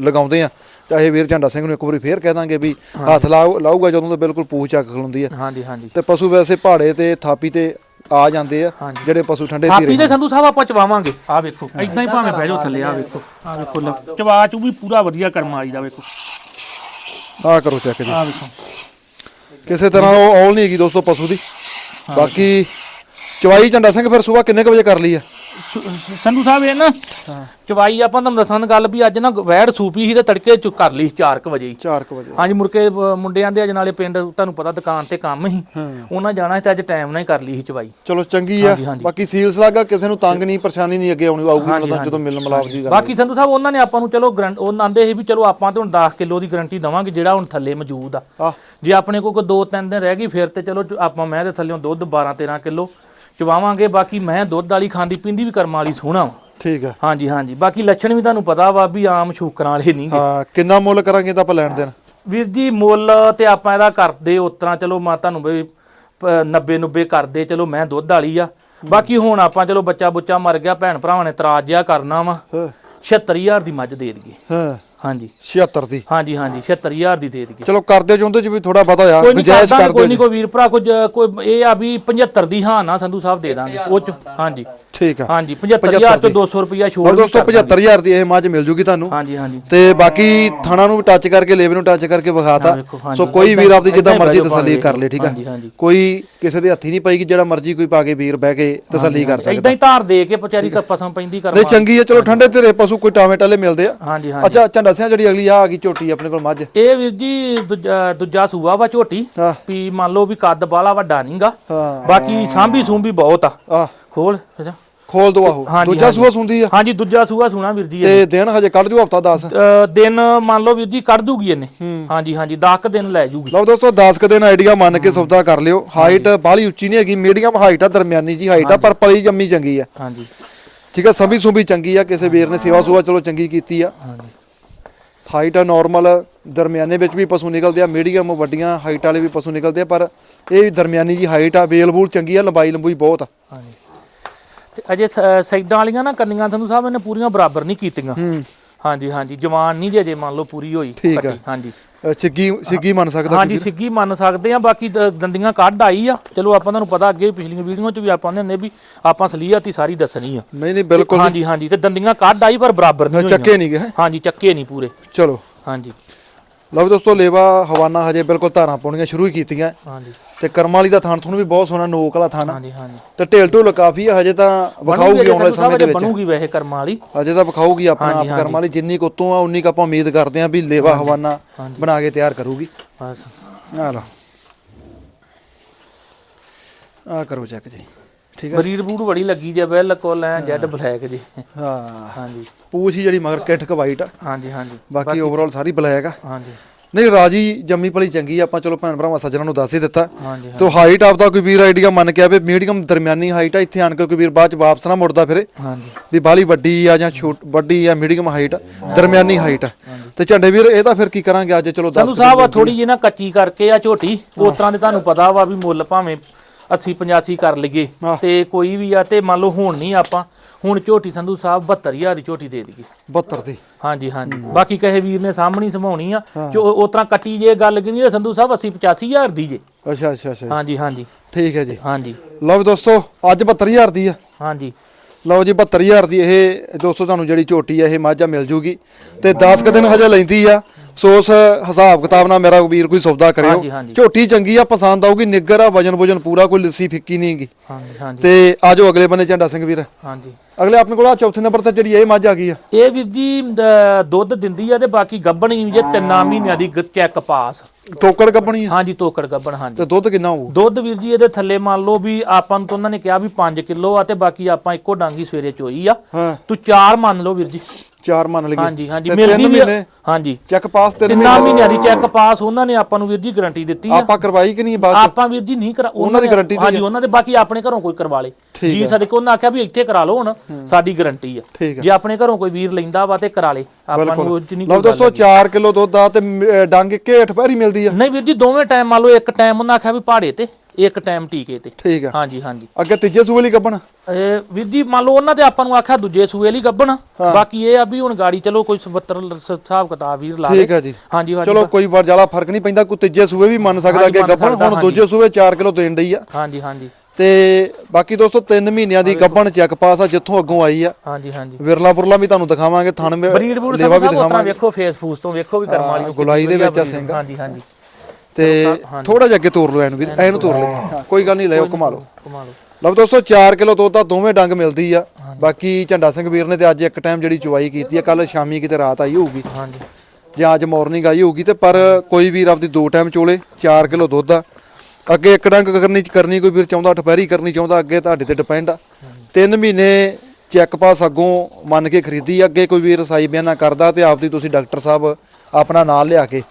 ਲਗਾਉਂਦੇ ਆ ਚਾਹੇ ਵੀਰ ਝੰਡਾ ਸਿੰਘ ਨੂੰ ਇੱਕ ਵਾਰੀ ਫੇਰ ਕਹਿ ਦਾਂਗੇ ਵੀ ਹੱਥ ਲਾਊਗਾ ਜਦੋਂ ਤਾਂ ਬਿਲਕੁਲ ਪੂਛ ਚੱਕ ਖਲੋਂਦੀ ਆ। ਹਾਂਜੀ ਹਾਂਜੀ। ਤੇ ਪਸ਼ੂ ਵੈਸੇ ਪਹਾੜੇ ਤੇ ਥਾਪੀ ਤੇ ਆ ਜਾਂਦੇ ਆ। ਜਿਹੜੇ ਪਸ਼ੂ ਠੰਡੇ ਥਾਪੀ ਧੀਰੇ ਦੇ ਸੰਧੂ ਸਾਹਿਬ ਆਪਾਂ ਚਵਾਵਾਂਗੇ। ਆ ਵੇਖੋ ਇਦਾਂ ਹੀ ਭਾਵੇਂ ਬਹਿ ਜਾਓ ਥੱਲੇ ਆ ਵੇਖੋ ਆ ਵੇਖੋ ਚਵਾ ਚੂ ਵੀ ਪੂਰਾ ਵਧੀਆ ਕਰਮ ਵਾਲੀ ਦਾ ਵੇਖੋ। ਆ ਕਰੋ ਚੈੱਕ ਜੀ। ਆ ਵੇਖੋ। ਕਿਸੇ ਤਰ੍ਹਾਂ ਉਹ ਔਲ ਨਹੀਂ ਹੈਗੀ ਦੋਸਤੋ ਪਸ਼ੂ ਦੀ। ਬਾਕੀ ਚਵਾਈ ਝੰਡਾ ਸਿੰਘ ਫਿਰ ਸਵੇਰ ਕਿੰਨੇ ਕੁ ਵਜੇ ਕਰ ਲਈ ਆ? ਸੰਧੂ ਸਾਹਿਬ ਇਹ ਨਾ ਚਵਾਈ ਆਪਾਂ ਤੁਹਾਨੂੰ ਦੱਸਾਂ ਗੱਲ ਵੀ ਅੱਜ ਨਾ ਵੈੜ ਸੂਪੀ ਸੀ ਤੇ ਤੜਕੇ ਚ ਕਰ ਲਈ 4 ਵਜੇ ਹੀ। 4 ਵਜੇ। ਹਾਂਜੀ ਮੁੜ ਕੇ ਮੁੰਡਿਆਂ ਦੇ ਅੱਜ ਨਾਲੇ ਪਿੰਡ ਤੁਹਾਨੂੰ ਪਤਾ ਦੁਕਾਨ ਤੇ ਕੰਮ ਸੀ। ਉਹਨਾਂ ਜਾਣਾ ਤੇ ਅੱਜ ਟਾਈਮ ਨਾਲ ਹੀ ਕਰ ਲਈ ਸੀ ਚਵਾਈ। ਚਲੋ ਚੰਗੀ ਆ। ਬਾਕੀ ਸੀਲਸ ਲੱਗਾ ਕਿਸੇ ਨੂੰ ਤੰਗ ਨਹੀਂ ਪਰੇਸ਼ਾਨੀ ਨਹੀਂ ਅੱਗੇ ਆਉਣੀ ਆਊਗੀ ਮਤਲਬ ਜਦੋਂ ਮਿਲਣ ਮਲਾਪ ਦੀ ਗੱਲ ਬਾਕੀ ਸੰਧੂ ਸਾਹਿਬ ਉਹਨਾਂ ਨੇ ਆਪਾਂ ਨੂੰ ਚਲੋ ਉਹ ਆਂਦੇ ਸੀ ਵੀ ਚਲੋ ਆਪਾਂ ਤੇ ਹੁਣ 10 ਕਿਲੋ ਦੀ ਗਾਰੰਟੀ ਦਵਾਂਗੇ ਜਿਹੜਾ ਹੁਣ ਥੱਲੇ ਮੌਜੂਦ ਆ। ਜੇ ਆਪਣੇ ਕੋਲ ਕੋਈ 2-3 ਦਿਨ ਰਹਿ ਗਈ ਫਿਰ ਤੇ ਚਲੋ ਆਪਾਂ ਮੈਂ ਦੇ ਥੱਲੇੋਂ ਦੁੱਧ 12-13 ਕਿਲੋ ਚਵਾਵਾਂਗੇ ਬਾਕੀ ਮੈਂ ਦੁੱਧ ਵਾਲੀ ਖਾਂਦੀ ਪੀਂਦੀ ਵੀ ਕਰਮਾਂ ਵਾਲੀ ਸੋਹਣਾ ਵਾ। ਠੀਕ ਆ ਹਾਂਜੀ ਹਾਂਜੀ। ਬਾਕੀ ਲੱਛਣ ਵੀ ਤੁਹਾਨੂੰ ਪਤਾ ਵਾ ਵੀ ਆਮ ਸ਼ੂਕਰਾਂ ਵਾਲੇ ਨਹੀਂ। ਹਾਂ ਕਿੰਨਾ ਮੁੱਲ ਕਰਾਂਗੇ ਤਾਂ ਆਪਾਂ ਲੈਣ ਦੇਣ? ਵੀਰ ਜੀ ਮੁੱਲ ਤੇ ਆਪਾਂ ਇਹਦਾ ਕਰਦੇ ਉਤਰਾ ਚਲੋ ਮੈਂ ਤੁਹਾਨੂੰ ਵੀ 90 90 ਕਰਦੇ ਚਲੋ ਮੈਂ ਦੁੱਧ ਵਾਲੀ ਆ। ਬਾਕੀ ਹੁਣ ਆਪਾਂ ਚਲੋ ਬੱਚਾ ਬੁੱਚਾ ਮਰ ਗਿਆ ਭੈਣ ਭਰਾਵਾਂ ਨੇ ਤਰਾਜ ਜਿਆ ਕਰਨਾ ਵਾ। ਹਾਂ। 76000 ਦੀ ਮੱਝ ਦੇ ਦਈਏ। ਹਾਂ। ਹਾਂਜੀ। 76 ਦੀ। ਹਾਂਜੀ ਹਾਂਜੀ 76000 ਦੀ ਦੇ ਦਈਏ। ਚਲੋ ਕਰਦੇ ਚਾਹੁੰਦੇ ਚ ਵੀ ਥੋੜਾ ਪਤਾ ਆ ਕੋਈ ਨਹੀਂ ਗੁੰਜਾਇਸ਼ ਕਰਦਾ ਕਰ ਕੋਈ ਨਹੀਂ ਕੋਈ ਵੀਰ ਭਰਾ ਕੁਝ ਕੋਈ ਇਹ ਆ ਵੀ 75 ਦੀ ਹਾਂ ਨਾ ਸੰਧੂ ਸਾਹਿਬ ਦੇ ਦਾਂਗੇ ਉਹ ਚ ਹਾਂਜੀ। ਠੀਕ ਆ। ਹਾਂਜੀ 75000 ਤੋਂ 200 ਰੁਪਿਆ ਛੋੜ ਹੋਰ ਦੋਸਤੋ ਕਰ ਦਾਂਗੇ। 75000 ਦੀ ਇਹ ਮੱਝ ਮਿਲ ਜੂਗੀ ਤੁਹਾਨੂੰ। ਹਾਂਜੀ ਹਾਂਜੀ। ਤੇ ਬਾਕੀ ਥਾਣਾ ਨੂੰ ਵੀ ਟੱਚ ਕਰਕੇ ਲੇਵੇ ਨੂੰ ਟੱਚ ਕਰਕੇ ਵਿਖਾਤਾ। ਸੋ ਕੋਈ ਵੀਰ ਆਪਦੀ ਜਿੱਦਾਂ ਮਰਜ਼ੀ ਤਸੱਲੀ ਕਰ ਲੇ ਠੀਕ ਆ। ਕੋਈ ਕਿਸੇ ਦੇ ਹੱਥੀ ਨਹੀਂ ਪਏਗੀ ਜਿਹੜਾ ਮਰਜ਼ੀ ਕੋਈ ਪਾ ਕੇ ਵੀਰ ਬਹਿ ਕੇ ਤਸੱਲੀ ਕਰ ਸਕਦਾ। ਇਦਾਂ ਹੀ ਧਾਰ ਦੇ ਕੇ ਪਚਾਰੀ ਕ ਪਸਮ ਪੈਂਦੀ ਕਰ ਨਹੀਂ ਚੰਗੀ ਹੈ ਚਲੋ ਠੰਡੇ ਧੀਰੇ ਪਸ਼ੂ ਕੋਈ ਟਾਵੇਂ ਟਾਲੇ ਮਿਲਦੇ ਆ। ਹਾਂਜੀ ਹਾਂਜੀ। ਅੱਛਾ ਝੰਡਾ ਸਿਆ ਜਿਹੜੀ ਅਗਲੀ ਆ ਆ ਗਈ ਝੋਟੀ ਆਪਣੇ ਕੋਲ ਮੱਝ। ਇਹ ਵੀਰ ਜੀ ਦੂਜਾ ਦੂਜਾ ਸੂਆ ਵਾ ਝੋਟੀ ਹਾਂ। ਵੀ ਮੰਨ ਲਓ ਵੀ ਕੱਦ ਬਾਲਾ ਵੱਡਾ ਨਹੀਂਗਾ ਹਾਂ। ਬਾਕੀ ਸਾਂਭੀ ਸੂੰਭੀ ਬਹੁਤ ਆ। ਆ ਖੋਲ। ਖੋਲ। ਦੋ ਆਹੋ। ਹਾਂਜੀ, ਦੂਜਾ ਹਾਂਜੀ। ਸੂਆ ਸੁੰਦੀ ਆ। ਹਾਂਜੀ ਦੂਜਾ ਸੂਆ ਸੂਣਾ ਵੀਰ ਜੀ ਇਹ। ਤੇ ਦਿਨ ਹਜੇ ਕੱਢ ਜੂ ਹਫਤਾ 10 ਅ, ਦਿਨ ਮੰਨ ਲਓ ਵੀਰ ਜੀ ਕੱਢ ਦੂਗੀ ਇਹਨੇ। ਹਾਂਜੀ ਹਾਂਜੀ 10 ਕੁ ਦਿਨ ਲੈ ਜੂਗੀ। ਲਓ ਦੋਸਤੋ 10 ਕ ਦਿਨ ਆਈਡੀਆ ਮੰਨ ਕੇ ਸੌਦਾ ਕਰ ਲਿਓ। ਹਾਈਟ ਬਾਹਲੀ ਉੱਚੀ ਨਹੀਂ ਹੈਗੀ ਮੀਡੀਅਮ ਹਾਈਟ ਆ ਦਰਮਿਆਨੀ ਜੀ ਹਾਈਟ ਆ ਪਰ ਪਲੀ ਜੰਮੀ ਚੰਗੀ ਆ। ਹਾਂਜੀ। ਠੀਕ ਆ ਸੰਭੀ ਸੁੰਭੀ ਚੰਗੀ ਆ ਕਿਸੇ ਵੀਰ ਨੇ ਸੇਵਾ ਸੁਵਾ ਚਲੋ ਚੰਗੀ ਕੀਤੀ ਆ। ਹਾਂਜੀ। ਹਾਈਟ ਆ ਨਾਰਮਲ ਦਰਮਿਆਨੇ ਵਿੱਚ ਵੀ ਪਸ਼ੂ ਨਿਕਲਦੇ ਆ ਮੀਡੀਅਮ ਵੱਡੀਆਂ ਹਾਈਟ ਵਾਲੇ ਵੀ ਪਸ਼ੂ ਨਿਕਲਦੇ ਆ ਪਰ ਇਹ ਦਰਮਿਆਨੀ ਜੀ ਹਾਈਟ ਆ ਵੇਲਬੂਲ ਚੰਗੀ ਆ ਲੰਬਾਈ ਲੰਬੂਈ ਬਹੁਤ ਆ। ਹਾਂਜੀ। ਤੇ ਅਜੇ ਸਾਈਡਾਂ ਵਾਲੀਆਂ ਨਾ ਕੰਨੀਆਂ ਤੁਹਾਨੂੰ ਸਾਹਿਬ ਇਹਨੇ ਪੂਰੀਆਂ ਬਰਾਬਰ ਨਹੀਂ ਕੀਤੀਆਂ। ਹਾਂਜੀ ਹਾਂਜੀ ਜਵਾਨ ਨਹੀਂ ਜੇ ਅਜੇ ਮੰਨ ਲਓ ਪੂਰੀ ਹੋਈ ਠੀਕ ਆ। ਹਾਂਜੀ। ਛਿੱਗੀ ਛਿੱਗੀ ਮੰਨ ਸਕਦਾ ਹਾਂਜੀ ਸਿੱਗੀ ਮੰਨ ਸਕਦੇ ਆ ਬਾਕੀ ਦ- ਦੰਦੀਆਂ ਕੱਢ ਆਈ ਆ। ਚਲੋ ਆਪਾਂ ਤੁਹਾਨੂੰ ਪਤਾ ਅੱਗੇ ਪਿਛਲੀਆਂ ਵੀਡੀਓ 'ਚ ਵੀ ਆਪਾਂ ਨੇ ਵੀ ਆਪਾਂ ਸਲੀਅਤ ਹੀ ਸਾਰੀ ਦੱਸਣੀ ਆ। ਨਹੀਂ ਨਹੀਂ ਬਿਲਕੁਲ। ਹਾਂਜੀ ਹਾਂਜੀ ਤੇ ਦੰਦੀਆਂ ਕੱਢ ਆਈ ਪਰ ਬਰਾਬਰ ਨਹੀਂ ਹੋਈਆਂ ਚੱਕੇ ਨਹੀਂ ਗਏ ਹਾਂਜੀ ਚੱਕੇ ਨਹੀਂ ਪੂਰੇ। ਚਲੋ। ਹਾਂਜੀ। ਲਓ ਦੋਸਤੋ ਲੇਵਾ ਹਵਾਨਾ ਹਜੇ ਬਿਲਕੁਲ ਧਾਰਾਂ ਪਾਉਣੀਆਂ ਸ਼ੁਰੂ ਹੀ ਕੀਤੀਆਂ। ਹਾਂਜੀ। ਤੇ ਕਰਮ ਵਾਲੀ ਦਾ ਥਾਨ ਥੁਣ ਵੀ ਬਹੁਤ ਸੋਹਣਾ ਨੋਕ ਵਾਲਾ ਥਾਨ ਆ। ਹਾਂਜੀ ਹਾਂਜੀ। ਤੇ ਢੇਲ ਢੋਲ ਕਾਫੀ ਆ ਹਜੇ ਤਾਂ ਵਿਖਾਊਗੀ ਆਉਣ ਵਾਲੇ ਸਮੇਂ ਦੇ ਵਿੱਚ। ਬਣੂਗੀ ਵੈਸੇ ਕਰਮਾਂ ਵਾਲੀ। ਹਜੇ ਤਾਂ ਵਿਖਾਊਗੀ ਆਪਣਾ ਆਪ ਹਾਂਜੀ, ਕਰਮ ਵਾਲੀ ਜਿੰਨੀ ਕੁ ਉਤੋਂ ਆ ਉਨੀ ਕੁ ਆਪਾਂ ਉਮੀਦ ਕਰਦੇ ਆ ਵੀ ਲੇਵਾ ਹਵਾਨਾ ਬਣਾ ਕੇ ਤਿਆਰ ਕਰੂਗੀ। ਬਸ। ਆ ਲਓ। ਆ ਕਰੋ ਚੈੱਕ ਜੀ। ਠੀਕ ਹੈ। ਬਰੀਡ ਬੂਡ ਬੜੀ ਲੱਗੀ ਜੇ ਬਿਲਕੁਲ ਐ ਜੈਡ ਬਲੈਕ ਜੀ। ਹਾਂ। ਹਾਂਜੀ। ਪੂਛ ਹੀ ਜਿਹੜੀ ਮਗਰ ਕਿਟਕ ਵਾਈਟ ਆ। ਹਾਂਜੀ ਹਾਂਜੀ। ਬਾਕੀ ਓਵਰਆਲ ਸਾਰੀ ਬਲੈਕ ਆ। ਹਾਂਜੀ। ਨਹੀਂ ਰਾਜੀ ਜੰਮੀ ਭਲੀ ਚੰਗੀ ਆਪਾਂ ਚਲੋ ਭੈਣ ਭਰਾਵਾਂ ਸੱਜਣਾ ਨੂੰ ਦੱਸ ਹੀ ਦਿੱਤਾ। ਤੋ ਹਾਈਟ ਆਪਦਾ ਕੋਈ ਵੀਰ ਆਈਡੀਆ ਮੰਨ ਕੇ ਆਵੇ ਮੀਡੀਅਮ ਦਰਮਿਆਨੀ ਹਾਈਟ ਆ ਇੱਥੇ ਆਣ ਕੇ ਕੋਈ ਵੀਰ ਬਾਅਦ ਚ ਵਾਪਸ ਨਾ ਮੁੜਦਾ ਫਿਰੇ। ਹਾਂਜੀ। ਵੀ ਬਾਲੀ ਵੱਡੀ ਆ ਜਾਂ ਛੋਟ ਵੱਡੀ ਆ ਮੀਡੀਅਮ ਹਾਈਟ ਦਰਮਿਆਨੀ ਹਾਈਟ ਆ। ਤੇ ਝੰਡੇ ਵੀਰ ਇਹਦਾ ਫਿਰ ਕੀ ਕਰਾਂਗੇ ਅੱਜ? ਚਲੋ ਦੱਸ ਸੰਧੂ ਸਾਹਿਬ ਆ ਥੋੜੀ ਜਿਹੀ ਨਾ ਕੱਚੀ ਕਰਕੇ ਆ ਝੋਟੀ ਉਸ ਤਰ੍ਹਾਂ ਦੇ ਤੁਹਾਨੂੰ ਪਤਾ ਵਾ ਵੀ ਮੁੱਲ ਭਾਵੇਂ 80 85 ਕਰ ਲਈਏ। ਤੇ ਕੋਈ ਵੀ ਆ ਤੇ ਮੰਨ ਲਓ ਹੁਣ ਨਹੀਂ ਆਪਾਂ ਹੁਣ ਝੋਟੀ ਸੰਧੂ ਸਾਹਿਬ 72000 ਦੀ ਝੋਟੀ ਦੇ ਦਈਏ। 72 ਦੀ। ਹਾਂਜੀ ਹਾਂਜੀ। ਬਾਕੀ ਕਹੇ ਵੀਰ ਨੇ ਸਾਹਮਣੀ ਸਮਾਉਣੀ ਆ ਜੋ ਉਸ ਤਰ੍ਹਾਂ ਕੱਟੀ ਜੇ ਗੱਲ ਕਿ ਨਹੀਂ ਸੰਧੂ ਸਾਹਿਬ 80 85000 ਦੀ ਜੇ। ਅੱਛਾ ਅੱਛਾ ਅੱਛਾ। ਹਾਂਜੀ ਹਾਂਜੀ। ਠੀਕ ਹੈ ਜੀ। ਹਾਂਜੀ। ਲਓ ਵੀ ਦੋਸਤੋ ਅੱਜ 72000 ਦੀ ਆ। ਹਾਂਜੀ। ਲਓ ਜੀ 72000 ਦੀ ਇਹ ਦੋਸਤੋ ਤੁਹਾਨੂੰ ਜਿਹੜੀ ਝੋਟੀ ਆ ਇਹ ਮਾਝਾ ਮਿਲ ਜੂਗੀ। ਤੇ 10 ਕੁ ਦਿਨ ਹਜੇ ਲੈਂਦੀ ਆ। ਸੋ ਉਸ ਹਿਸਾਬ ਕਿਤਾਬ ਨਾਲ ਮੇਰਾ ਵੀਰ ਕੋਈ ਸੌਦਾ ਕਰਿਓ। ਹਾਂਜੀ, ਹਾਂਜੀ। ਝੋਟੀ ਚੰਗੀ ਆ ਪਸੰਦ ਆਊਗੀ ਨਿੱਗਰ ਆ ਵਜਨ ਵਜਨ ਪੂਰਾ ਕੋਈ ਲੱਸੀ ਫਿੱਕੀ ਨਹੀਂਗੀ ਹਾਂਜੀ ਹਾਂਜੀ। ਤੇ ਆਜੋ ਅਗਲੇ ਬੰਨੇ ਝੰਡਾ ਸਿੰਘ ਵੀਰ। ਹਾਂਜੀ। ਅਗਲੇ ਆਪਣੇ ਕੋਲ ਆ ਚੌਥੇ ਨੰਬਰ ਤੇ ਜਿਹੜੀ ਇਹ ਮੱਝ ਆ ਗਈ ਆ। ਇਹ ਵੀਰ ਜੀ ਅਹ, ਦੁੱਧ ਦਿੰਦੀ ਆ ਤੇ ਬਾਕੀ ਗੱਬਣੀ ਜੇ ਤਿੰਨਾਂ ਮਹੀਨਿਆਂ ਦੀ ਚੈੱਕ ਪਾਸ। ਤੋਕੜ ਕੱਪਣੀ ਆ? ਹਾਂਜੀ ਤੋਕੜ ਗੱਬਣ ਹਾਂਜੀ। ਤੇ ਦੁੱਧ ਕਿੰਨਾ ਹੋਊ? ਦੁੱਧ ਵੀਰ ਜੀ ਇਹਦੇ ਥੱਲੇ ਮੰਨ ਲਓ ਵੀ ਆਪਾਂ ਨੂੰ ਤਾਂ ਉਹਨਾਂ ਨੇ ਕਿਹਾ ਵੀ 5 ਕਿਲੋ ਆ ਤੇ ਬਾਕੀ ਆਪਾਂ ਇੱਕੋ ਡਾਂਗੀ ਸਵੇਰੇ ਚੋਈ ਆ। ਹਾਂ। ਤੂੰ ਚਾਰ ਮੰਨ ਲਓ ਵੀਰ ਜੀ। ਚਾਰ ਮੰਨ ਲਈਏ। ਹਾਂਜੀ ਹਾਂਜੀ ਤੇ ਮਿਲਦੀ ਵੀ ਹਾਂਜੀ। ਚੈੱਕ ਪਾਸ ਤਿੰਨ ਤਿੰਨਾਂ ਮਹੀਨਿਆਂ ਦੀ ਚੈੱਕ ਪਾਸ ਉਹਨਾਂ ਨੇ ਆਪਾਂ ਨੂੰ ਵੀਰ ਜੀ ਗਾਰੰਟੀ ਦਿੱਤੀ ਆ। ਆਪਾਂ ਕਰਵਾਈ ਕਿ ਨਹੀਂ ਬਾਅਦ? ਆਪਾਂ ਵੀਰ ਜੀ ਨਹੀਂ ਕਰਾ ਉਹਨਾਂ ਦੀ ਤੇ ਹਾਂਜੀ ਉਹਨਾਂ ਦੇ ਬਾਕੀ ਆਪਣੇ ਘਰੋਂ ਕੋਈ ਕਰਵਾ ਲੇ। ਜੀ ਸਦਕੇ ਉਹਨਾਂ ਆਖਿਆ ਵੀ ਇੱਥੇ ਕਰਾ ਲਓ ਹੁਣ ਸਾਡੀ ਗਾਰੰਟੀ ਆ। ਜੇ ਆਪਣੇ ਘਰੋਂ ਕੋਈ ਵੀਰ ਲੈਂਦਾ ਵਾ ਤੇ ਕਰਾ ਲੇ। ਆਪਾਂ ਨੂੰ ਉਹ ਚ ਨਹੀਂ ਲਓ ਦੋਸਤੋ 4 ਕਿਲੋ ਦੁੱਧ ਆ ਤੇ ਡੰਗ ਇੱਕੇ ਅੱਠ ਪੈਰੀ ਮਿਲਦੀ ਆ। ਨਹੀਂ ਵੀਰ ਜੀ ਦੋਵੇਂ ਟਾਈਮ ਮੰਨ ਲਓ ਇੱਕ ਟਾਈਮ ਉਹਨਾਂ ਆਖਿਆ ਵੀ ਪਹਾੜੇ ਤੇ। ਇੱਕ ਟਾਈਮ ਟੀਕੇ ਤੇ। ਠੀਕ ਆ। ਹਾਂਜੀ ਹਾਂਜੀ। ਅੱਗੇ ਤੀਜੇ ਸੂਏ ਲਈ ਗੱਬਣ? ਇਹ ਵੀਰ ਜੀ ਮੰਨ ਲਓ ਉਹਨਾਂ ਤੇ ਆਪਾਂ ਨੂੰ ਆਖਿਆ ਦੂਜੇ ਸੂਏ ਲਈ ਗੱਬਣ। ਬਾਕੀ ਇਹ ਆ ਵੀ ਹੁਣ ਗਾੜੀ ਚਲੋ ਕੋਈ 72 ਹਿਸਾਬ ਕਿਤਾਬ ਵੀਰ ਲਾ ਠੀਕ ਆ ਜੀ। ਹਾਂਜੀ ਹਾਂਜੀ। ਚਲੋ ਕੋਈ ਵਾਰ ਜ਼ਿਆਦਾ ਫ਼ਰਕ ਨਹੀਂ ਪੈਂਦਾ ਕੋਈ ਤੀਜੇ ਸੂਏ ਵੀ ਮੰਨ ਸਕਦਾ ਅੱਗੇ ਗੱਬਣ। ਹੁਣ ਦੂਜੇ ਸੂਏ 4 ਕਿਲੋ ਦੇਣ ਡਈ ਆ। ਹਾਂਜੀ ਹਾਂਜੀ। ਤੇ ਬਾਕੀ ਦੋਸਤੋ 3 ਮਹੀਨਿਆਂ ਦੀ ਗੱਬਣ ਚੈੱਕ ਪਾਸ ਆ ਜਿੱਥੋਂ ਅੱਗੋਂ ਆਈ ਆ। ਹਾਂਜੀ ਹਾਂਜੀ। ਵਿਰਲਾ ਬੁਰਲਾ ਵੀ ਤੁਹਾਨੂੰ ਦਿਖਾਵਾਂਗੇ ਥਣ ਮੇ ਬਰੀਡ ਬੂਡ ਲੇਵਾ ਵੀ ਦਿਖਾਵਾਂਗੇ। ਵੇਖੋ ਫੇਸ ਫੂਸ ਤੋਂ ਵੇਖੋ ਵੀ ਕਰਮ ਵਾਲੀ ਗੁਲਾਈ ਦੇ ਵਿੱਚ ਆ ਸਿੰਘ। ਹਾਂਜੀ ਹਾਂਜੀ। ਤੇ ਥੋੜਾ ਜਿਹਾ ਅੱਗੇ ਤੋਰ ਲਓ ਇਹਨੂੰ ਵੀ ਇਹਨੂੰ ਤੋਰ ਲਓ। ਕੋਈ ਗੱਲ ਨਹੀਂ ਘੁਮਾ ਲਓ। ਕਮਾ ਲਓ। ਲਓ ਦੋਸਤੋ 4 ਕਿਲੋ ਦਾ ਦੋਵੇਂ ਡੰਗ ਮਿਲਦੀ ਆ। ਬਾਕੀ ਝੰਡਾ ਸਿੰਘ ਵੀਰ ਨੇ ਤੇ ਅੱਜ ਇੱਕ ਟਾਈਮ ਜਿਹੜੀ ਚੁਵਾਈ ਕੀਤੀ ਆ ਕੱਲ ਸ਼ਾਮੀ ਕਿਤੇ ਰਾਤ ਆਈ ਹੋਊਗੀ। ਹਾਂਜੀ। ਜਾਂ ਅੱਜ ਮਾਰਨਿੰਗ ਆਈ ਹੋਊਗੀ ਤੇ ਪਰ ਕੋਈ ਵੀਰ ਆਪਦੀ ਦੋ ਟਾਈਮ ਚੋਲੇ 4 ਕਿਲੋ ਦੁੱਧ ਆ। ਅੱਗੇ ਇੱਕ ਡੰਗ ਕਰਨੀ ਕਰਨੀ ਕੋਈ ਵੀਰ ਚਾਹੁੰਦਾ ਠਪੈਰੀ ਕਰਨੀ ਚਾਹੁੰਦਾ ਅੱਗੇ ਤੁਹਾਡੇ ਤੇ ਡਿਪੈਂਡ ਆ। 3 ਮਹੀਨੇ ਚੈੱਕ ਪਾਸ ਅੱਗੋਂ ਮੰਨ ਕੇ ਖਰੀਦੀ ਅੱਗੇ ਕੋਈ ਵੀਰ ਸਾਈ ਬਿਆਨਾ ਕਰਦਾ ਤੇ ਆਪਦੀ ਤੁਸੀਂ ਡਾਕਟਰ ਸਾਹਿਬ ਆਪਣਾ ਨਾਲ ਲਿਆ ਕੇ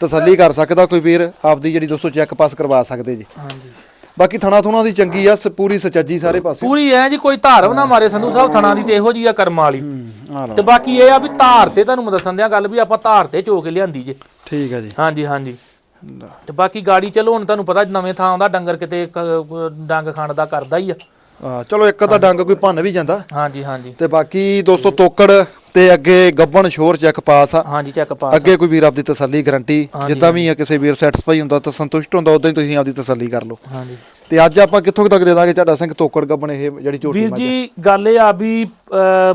ਤਸੱਲੀ ਕਰ ਸਕਦਾ ਕੋਈ ਵੀਰ ਆਪਦੀ ਜਿਹੜੀ ਦੋਸਤੋ ਚੈੱਕ ਪਾਸ ਕਰਵਾ ਸਕਦੇ ਜੀ। ਹਾਂਜੀ। ਬਾਕੀ ਥਣਾ ਥੁਣਾ ਦੀ ਚੰਗੀ ਆ ਪੂਰੀ ਸਚੱਜੀ ਸਾਰੇ ਪਾਸੇ। ਪੂਰੀ ਐ ਜੀ ਕੋਈ ਧਾਰਵ ਨਾ ਮਾਰੇ ਸੰਧੂ ਸਾਹਿਬ ਥਣਾ ਦੀ ਤੇ ਇਹੋ ਜੀ ਆ ਕਰਮ ਵਾਲੀ। ਆ ਤੇ ਬਾਕੀ ਇਹ ਆ ਵੀ ਧਾਰ ਤੇ ਤੁਹਾਨੂੰ ਮੈਂ ਦੱਸਣ ਦਿਆਂ ਗੱਲ ਵੀ ਆਪਾਂ ਧਾਰ ਤੇ ਚੋ ਕੇ ਲਿਆਂਦੀ ਜੇ। ਠੀਕ ਹੈ ਜੀ। ਹਾਂਜੀ ਹਾਂਜੀ। ਤੇ ਬਾਕੀ ਗਾੜੀ ਚਲੋ ਹੁਣ ਤੁਹਾਨੂੰ ਪਤਾ ਨਵੇਂ ਥਾਂ ਆਉਂਦਾ ਡੰਗਰ ਕਿਤੇ ਡੰਗ ਖਾਣ ਦਾ ਕਰਦਾ ਹੀ ਆ। ਆ ਚਲੋ ਇੱਕ ਅੱਧਾ ਡੰਗ ਕੋਈ ਭੰਨ ਵੀ ਜਾਂਦਾ। ਹਾਂਜੀ ਹਾਂਜੀ। ਤੇ ਬਾਕੀ ਦੋਸਤੋ ਤੋਕੜ ਤੇ ਅੱਗੇ ਗੱਬਣ ਸ਼ੋਰ ਚੈੱਕ ਪਾਸ ਆ। ਹਾਂਜੀ ਚੈੱਕ ਪਾ ਅੱਗੇ ਕੋਈ ਵੀਰ ਆਪਦੀ ਤਸੱਲੀ ਗਰੰਟੀ ਜਿੱਦਾਂ ਵੀ ਆ ਕਿਸੇ ਵੀਰ ਸੈਟੀਸਫਾਈ ਹੁੰਦਾ ਤਾਂ ਸੰਤੁਸ਼ਟ ਹੁੰਦਾ ਉਦਾਂ ਹੀ ਤੁਸੀਂ ਆਪਦੀ ਤਸੱਲੀ ਕਰ ਲਓ। ਹਾਂਜੀ। ਤੇ ਅੱਜ ਆਪਾਂ ਕਿੱਥੋਂ ਤੱਕ ਦੇ ਦਾਂਗੇ ਝਾੜਾ ਸਿੰਘ ਤੋਕੜ ਗੱਬਣ ਇਹ ਜਿਹੜੀ ਝੋਟੀ ਵੀਰ ਜੀ ਗੱਲ ਇਹ ਆ ਵੀ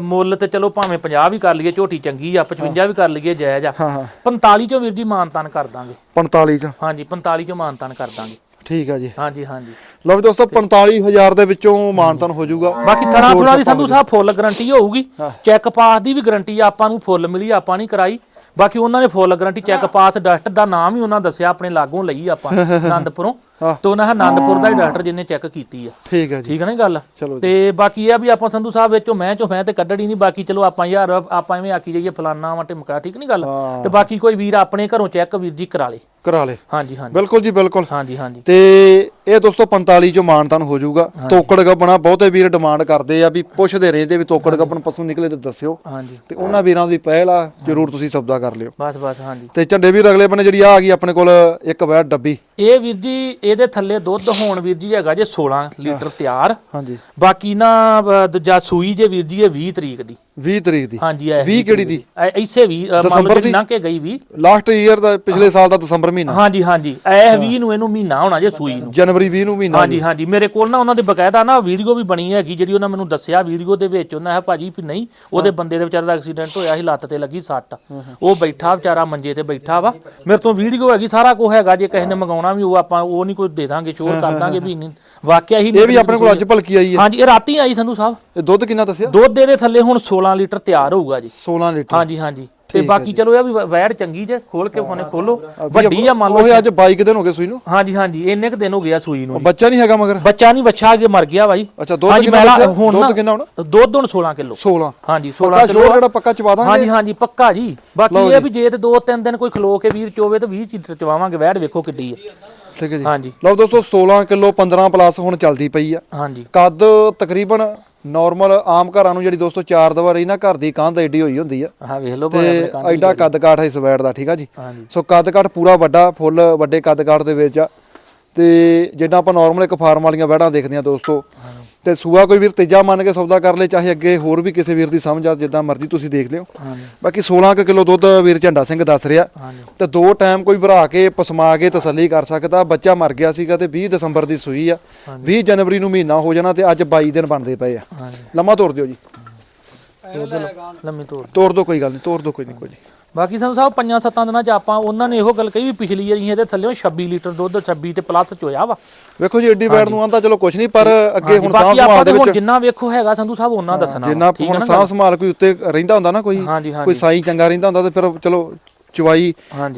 ਮੁੱਲ ਤੇ ਚਲੋ ਭਾਵੇਂ 50 ਵੀ ਕਰ ਲਈਏ ਝੋਟੀ ਚੰਗੀ ਆ 55 ਵੀ ਕਰ ਲਈਏ ਜਾਇਜ਼ ਆ। ਹਾਂ ਹਾਂ। 45 ਚੋਂ ਵੀਰ ਜੀ ਮਾਨਤਾਨ ਕਰ ਦਾਂਗੇ। 45 ਚ? ਹਾਂਜੀ 45 ਚੋਂ ਮਾਨਤਾਨ ਕਰ ਦਾਂਗੇ। ਠੀਕ ਆ ਜੀ। ਹਾਂਜੀ ਹਾਂਜੀ। ਲਓ ਵੀ ਦੋਸਤੋ 45000 ਦੇ ਵਿੱਚੋਂ ਮਾਨਤਨ ਹੋ ਜਾਊਗਾ। ਬਾਕੀ ਥਣਾ ਥੁਣਾ ਦੀ ਸੰਧੂ ਸਾਹਿਬ ਫੁੱਲ ਗਾਰੰਟੀ ਹੋਊਗੀ। ਚੈੱਕ ਪਾਸ ਦੀ ਵੀ ਗਾਰੰਟੀ ਆਪਾਂ ਨੂੰ ਫੁੱਲ ਮਿਲੀ ਆਪਾਂ ਨਹੀਂ ਕਰਾਈ। ਬਾਕੀ ਉਹਨਾਂ ਨੇ full guarantee check pass doctor ਦਾ ਨਾਮ ਹੀ ਉਹਨਾਂ ਦੱਸਿਆ ਆਪਣੇ ਲਾਗੋਂ ਲਈ ਆਪਾਂ ਆਨੰਦਪੁਰੋਂ। ਹਾਂ। ਤੇ ਉਹਨਾਂ ਆਨੰਦਪੁਰ ਦਾ ਹੀ ਡਾਕਟਰ ਜਿਹਨੇ ਚੈੱਕ ਕੀਤੀ ਆ। ਠੀਕ ਜੀ। ਠੀਕ ਹੈ ਨਾ ਗੱਲ? ਤੇ ਬਾਕੀ ਇਹ ਆ ਵੀ ਆਪਾਂ ਸੰਧੂ ਸਾਹਿਬ ਵਿੱਚੋਂ ਮੈਂ ਚੋਂ ਮੈਂ ਤੇ ਕੱਢਣੀ ਨਹੀਂ ਬਾਕੀ ਚਲੋ ਆਪਾਂ ਯਾਰ ਆਪਾਂ ਐਵੇਂ ਆਖੀ ਜਾਈਏ ਫਲਾਨਾ ਵਾ ਟਿਮਕਾ ਠੀਕ ਨਹੀਂ ਗੱਲ? ਹਾਂ। ਤੇ ਬਾਕੀ ਕੋਈ ਵੀਰ ਆਪਣੇ ਘਰੋਂ ਚੈੱਕ ਵੀਰ ਜੀ ਕਰਾ ਲੇ। ਕਰਾ ਲੇ। ਹਾਂਜੀ ਹਾਂਜੀ। ਬਿਲਕੁਲ ਜੀ ਬਿਲਕੁਲ। ਹਾਂਜੀ ਹਾਂਜੀ। ਤੇ ਇਹ ਦੋਸਤੋ 45 ਚੋਂ ਮਾਨਤਨ ਹੋ ਜਾਊਗਾ। ਤੋਕੜ ਗੱਬਣਾ ਬਹੁਤੇ ਵੀਰ ਡਿਮਾਂਡ ਕਰਦੇ ਆ ਵੀ ਪੁੱਛਦੇ ਰਹਿੰਦੇ ਵੀ ਤੋਕੜ ਗੱਬਣ ਪਸ਼ੂ ਨਿਕਲੇ ਤੇ ਦੱਸਿਓ। ਹਾਂਜੀ। ਤੇ ਉਹਨਾਂ ਵੀਰਾਂ ਦੀ ਪਹਿਲ ਆ ਜਰੂਰ ਤੁਸੀਂ ਸੌਦਾ ਕਰ ਲਿਓ। ਬਸ ਬਸ ਹਾਂਜੀ। ਤੇ ਝੰਡੇ ਵੀਰ ਅਗਲੇ ਬੰਨੇ ਜਿਹੜੀ ਆ ਆ ਗਈ ਆਪਣੇ ਕੋਲ ਇੱਕ ਵੈਟ ਡੱਬੀ। ਇਹ ਵੀਰ ਜੀ ਇਹਦੇ ਥੱਲੇ ਦੁੱਧ ਹੋਣ ਵੀਰ ਜੀ ਹੈਗਾ ਜੇ 16 ਲੀਟਰ ਤਿਆਰ। ਹਾਂਜੀ। ਬਾਕੀ ਨਾ ਦੂਜਾ ਸੂਈ ਜੇ ਵੀਰ ਜੀ ਇਹ 20 ਤਰੀਕ ਦੀ। 20 ਤਰੀਕ ਦੀ। ਹਾਂਜੀ ਇਹ 20 ਕਿਹੜੀ ਦੀ? ਐਸੇ ਵੀ ਮੰਨ ਦਸੰਬਰ ਲਓ ਦੀ? ਕਿ ਗਈ ਵੀ ਲਾਸਟ ਈਅਰ ਦਾ ਪਿਛਲੇ ਸਾਲ ਦਾ ਦਸੰਬਰ ਮਹੀਨਾ। ਹਾਂਜੀ ਹਾਂਜੀ। ਇਹ 20 ਨੂੰ ਇਹਨੂੰ ਮਹੀਨਾ ਹੋਣਾ ਜੇ ਸੂਈ ਨੂੰ। ਜਨਵਰੀ 20 ਨੂੰ ਮਹੀਨਾ ਹਾਂਜੀ ਹਾਂਜੀ। ਮੇਰੇ ਕੋਲ ਨਾ ਉਹਨਾਂ ਦੇ ਬਕਾਇਦਾ ਨਾ ਵੀਡੀਓ ਵੀ ਬਣੀ ਹੈਗੀ ਜਿਹੜੀ ਉਹਨਾਂ ਮੈਨੂੰ ਦੱਸਿਆ ਵੀਡੀਓ ਦੇ ਵਿੱਚ। ਉਹਨਾਂ ਹੈ ਭਾਜੀ ਵੀ ਨਹੀਂ ਉਹਦੇ ਬੰਦੇ ਦੇ ਵਿਚਾਰੇ ਦਾ ਐਕਸੀਡੈਂਟ ਹੋਇਆ ਸੀ ਲੱਤ ਤੇ ਲੱਗੀ ਸੱਟ। ਉਹ ਬੈਠਾ ਵਿਚਾਰਾ ਮੰਜੇ ਤੇ ਬੈਠਾ ਵਾ। ਮੇਰੇ ਤੋਂ ਵੀਡੀਓ ਹੈਗੀ ਸਾਰਾ ਕੁਝ ਹੈਗਾ ਜੇ ਕਿਸੇ ਨੇ ਮੰਗਾਉਣਾ ਵੀ ਉਹ ਆਪਾਂ ਉਹ ਨਹੀਂ ਕੋਈ ਦੇ ਦਾਂਗੇ ਸ਼ੋਰ ਕਰ ਦਾਂਗੇ ਵੀ ਨਹੀਂ। ਵਾਕਿਆ ਹੀ ਇਹ ਵੀ ਆਪਣੇ ਕੋਲ ਅੱਜ ਭਲਕੀ ਆਈ ਹੈ। ਹਾਂਜੀ ਇਹ ਰਾਤੀ ਆਈ ਸੰਧੂ ਸਾਹਿਬ। ਇਹ ਦੁੱਧ ਕਿੰਨਾ ਦੱਸਿਆ? ਦੁੱਧ ਦੇ ਥੱਲੇ ਹੁਣ 16 ਲੀਟਰ ਤਿਆਰ ਹੋਊਗਾ ਜੀ। 16 ਲੀਟਰ। ਹਾਂਜੀ ਹਾਂਜੀ। ਤੇ ਬਾਕੀ ਚਲੋ ਇਹ ਆ ਵੀ ਵ- ਵੈੜ ਚੰਗੀ ਜੇ ਖੋਲ ਕੇ ਫੋਨੇ ਖੋਲੋ। ਵੱਡੀ ਆ ਮੰਨ ਲਓ ਉਹ ਅੱਜ 22 ਕੁ ਦਿਨ ਹੋ ਗਏ ਸੂਈ ਨੂੰ? ਹਾਂਜੀ ਹਾਂਜੀ ਇੰਨੇ ਕ ਦਿਨ ਹੋ ਗਿਆ ਸੂਈ ਨੂੰ। ਬੱਚਾ ਨਹੀਂ ਹੈਗਾ ਮਗਰ? ਬੱਚਾ ਨਹੀਂ ਵੱਛਾ ਅੱਗੇ ਮਰ ਗਿਆ ਬਾਈ। ਅੱਛਾ ਦੁੱਧ ਕਿੰਨਾ ਦੁੱਧ ਕਿੰਨਾ ਹੁਣ? ਦੁੱਧ ਹੁਣ 16 ਕਿਲੋ। 16 ਹਾਂਜੀ ਪੱਕਾ 16 ਕਿਲੋ ਜਿਹੜਾ ਪੱਕਾ ਚਵਾ ਦਾਂਗੇ ਹਾਂਜੀ ਹਾਂਜੀ ਪੱਕਾ ਜੀ। ਬਾਕੀ ਇਹ ਵੀ ਜੇ ਤੇ ਦੋ ਤਿੰਨ ਦਿਨ ਕੋਈ ਖਲੋ ਕੇ ਵੀਰ ਚੋਵੇ ਤੇ 20 ਚੀਟਰ ਚਵਾਵਾਂਗੇ ਵੈੜ ਵੇਖੋ ਕਿੱਡੀ ਹੈ ਠੀਕ ਹੈ ਜੀ। ਹਾਂਜੀ। ਲਓ ਦੋਸਤੋ 16 ਕਿਲੋ 15 ਪਲੱਸ ਹੁਣ ਚੱਲਦੀ ਪਈ ਆ। ਹਾਂਜੀ। ਕੱਦ ਤਕਰੀਬਨ ਨਾਰਮਲ ਆਮ ਘਰਾਂ ਨੂੰ ਜਿਹੜੀ ਦੋਸਤੋ ਚਾਰ ਦੀਵਾਰੀ ਨਾ ਘਰ ਦੀ ਕੰਧ ਐਡੀ ਹੋਈ ਹੁੰਦੀ ਆ। ਹਾਂ ਵੇਖ ਲਓ ਭਾਵੇਂ ਆਪਣੇ ਤੇ ਐਡਾ ਕੱਦ ਕਾਠ ਹੈ ਇਸ ਵੈੜ ਦਾ ਠੀਕ ਆ ਜੀ। ਸੋ ਕੱਦ ਕਾਠ ਪੂਰਾ ਵੱਡਾ ਫੁੱਲ ਵੱਡੇ ਕੱਦ ਕਾਠ ਦੇ ਵਿੱਚ ਆ। ਤੇ ਜਿੱਦਾਂ ਆਪਾਂ ਨਾਰਮਲ ਇੱਕ ਫਾਰਮ ਵਾਲੀਆਂ ਵੈੜਾਂ ਦੇਖਦੇ ਆ ਦੋਸਤੋ ਤੇ ਸੂਆ ਕੋਈ ਵੀਰ ਤੀਜਾ ਮੰਨ ਕੇ ਸੌਦਾ ਕਰ ਲੇ ਚਾਹੇ ਅੱਗੇ ਹੋਰ ਵੀ ਕਿਸੇ ਵੀਰ ਦੀ ਸਮਝ ਆ ਜਿੱਦਾਂ ਮਰਜ਼ੀ ਤੁਸੀਂ ਦੇਖ ਲਿਓ। ਬਾਕੀ 16 ਕੁ ਕਿਲੋ ਦੁੱਧ ਵੀਰ ਝੰਡਾ ਸਿੰਘ ਦੱਸ ਰਿਹਾ। ਹਾਂਜੀ। ਤੇ ਦੋ ਟਾਈਮ ਕੋਈ ਭਰਾ ਕੇ ਪਸਮਾ ਕੇ ਤਸੱਲੀ ਕਰ ਸਕਦਾ ਬੱਚਾ ਮਰ ਗਿਆ ਸੀਗਾ ਤੇ 20 ਦਸੰਬਰ ਦੀ ਸੂਈ ਆ। 20 ਜਨਵਰੀ ਨੂੰ ਮਹੀਨਾ ਹੋ ਜਾਣਾ ਤੇ ਅੱਜ 22 ਦਿਨ ਬਣਦੇ ਪਏ ਆ। ਲੰਮਾ ਤੋੜ ਦਿਓ ਜੀ। ਲੰਮੀ ਤੋੜ ਤੋੜ ਦਿਓ ਕੋਈ ਗੱਲ ਨਹੀਂ ਤੋੜ ਦਿਓ ਕੋਈ ਨਹੀਂ ਕੋਈ ਨਹੀਂ ਬਾਕੀ ਸਾਨੂੰ ਸਾਹਿਬ ਪੰਜਾਂ ਸੱਤਾਂ ਦਿਨਾਂ ਚ ਆਪਾਂ ਉਹਨਾਂ ਨੇ ਇਹੋ ਗੱਲ ਕਹੀ ਵੀ ਪਿਛਲੀ ਵਾਰੀ ਇਹਦੇ ਥੱਲੇ 26 ਲੀਟਰ ਦੁੱਧ 26 ਤੇ ਪਲੱਸ ਚ ਹੋਇਆ ਵਾ। ਵੇਖੋ ਜੀ ਏਡੀ ਵੈੜ ਨੂੰ ਆਂਦਾ ਚਲੋ ਕੁਝ ਨਹੀਂ ਪਰ ਅੱਗੇ ਹੁਣ ਸਾਹ ਸੰਭਾਲ ਦੇ ਵਿੱਚ ਜਿੰਨਾ ਵੇਖੋ ਹੈਗਾ ਸੰਧੂ ਸਾਹਿਬ ਉਹਨਾਂ ਦੱਸਣਾ ਜਿੰਨਾ ਹੁਣ ਸਾਹ ਸੰਭਾਲ ਕੋਈ ਉੱਤੇ ਰਹਿੰਦਾ ਹੁੰਦਾ ਨਾ ਕੋਈ ਕੋਈ ਸਾਈ ਚੰਗਾ ਰਹਿੰਦਾ ਹੁੰਦਾ ਤੇ ਫਿਰ ਚਲੋ ਚਵਾਈ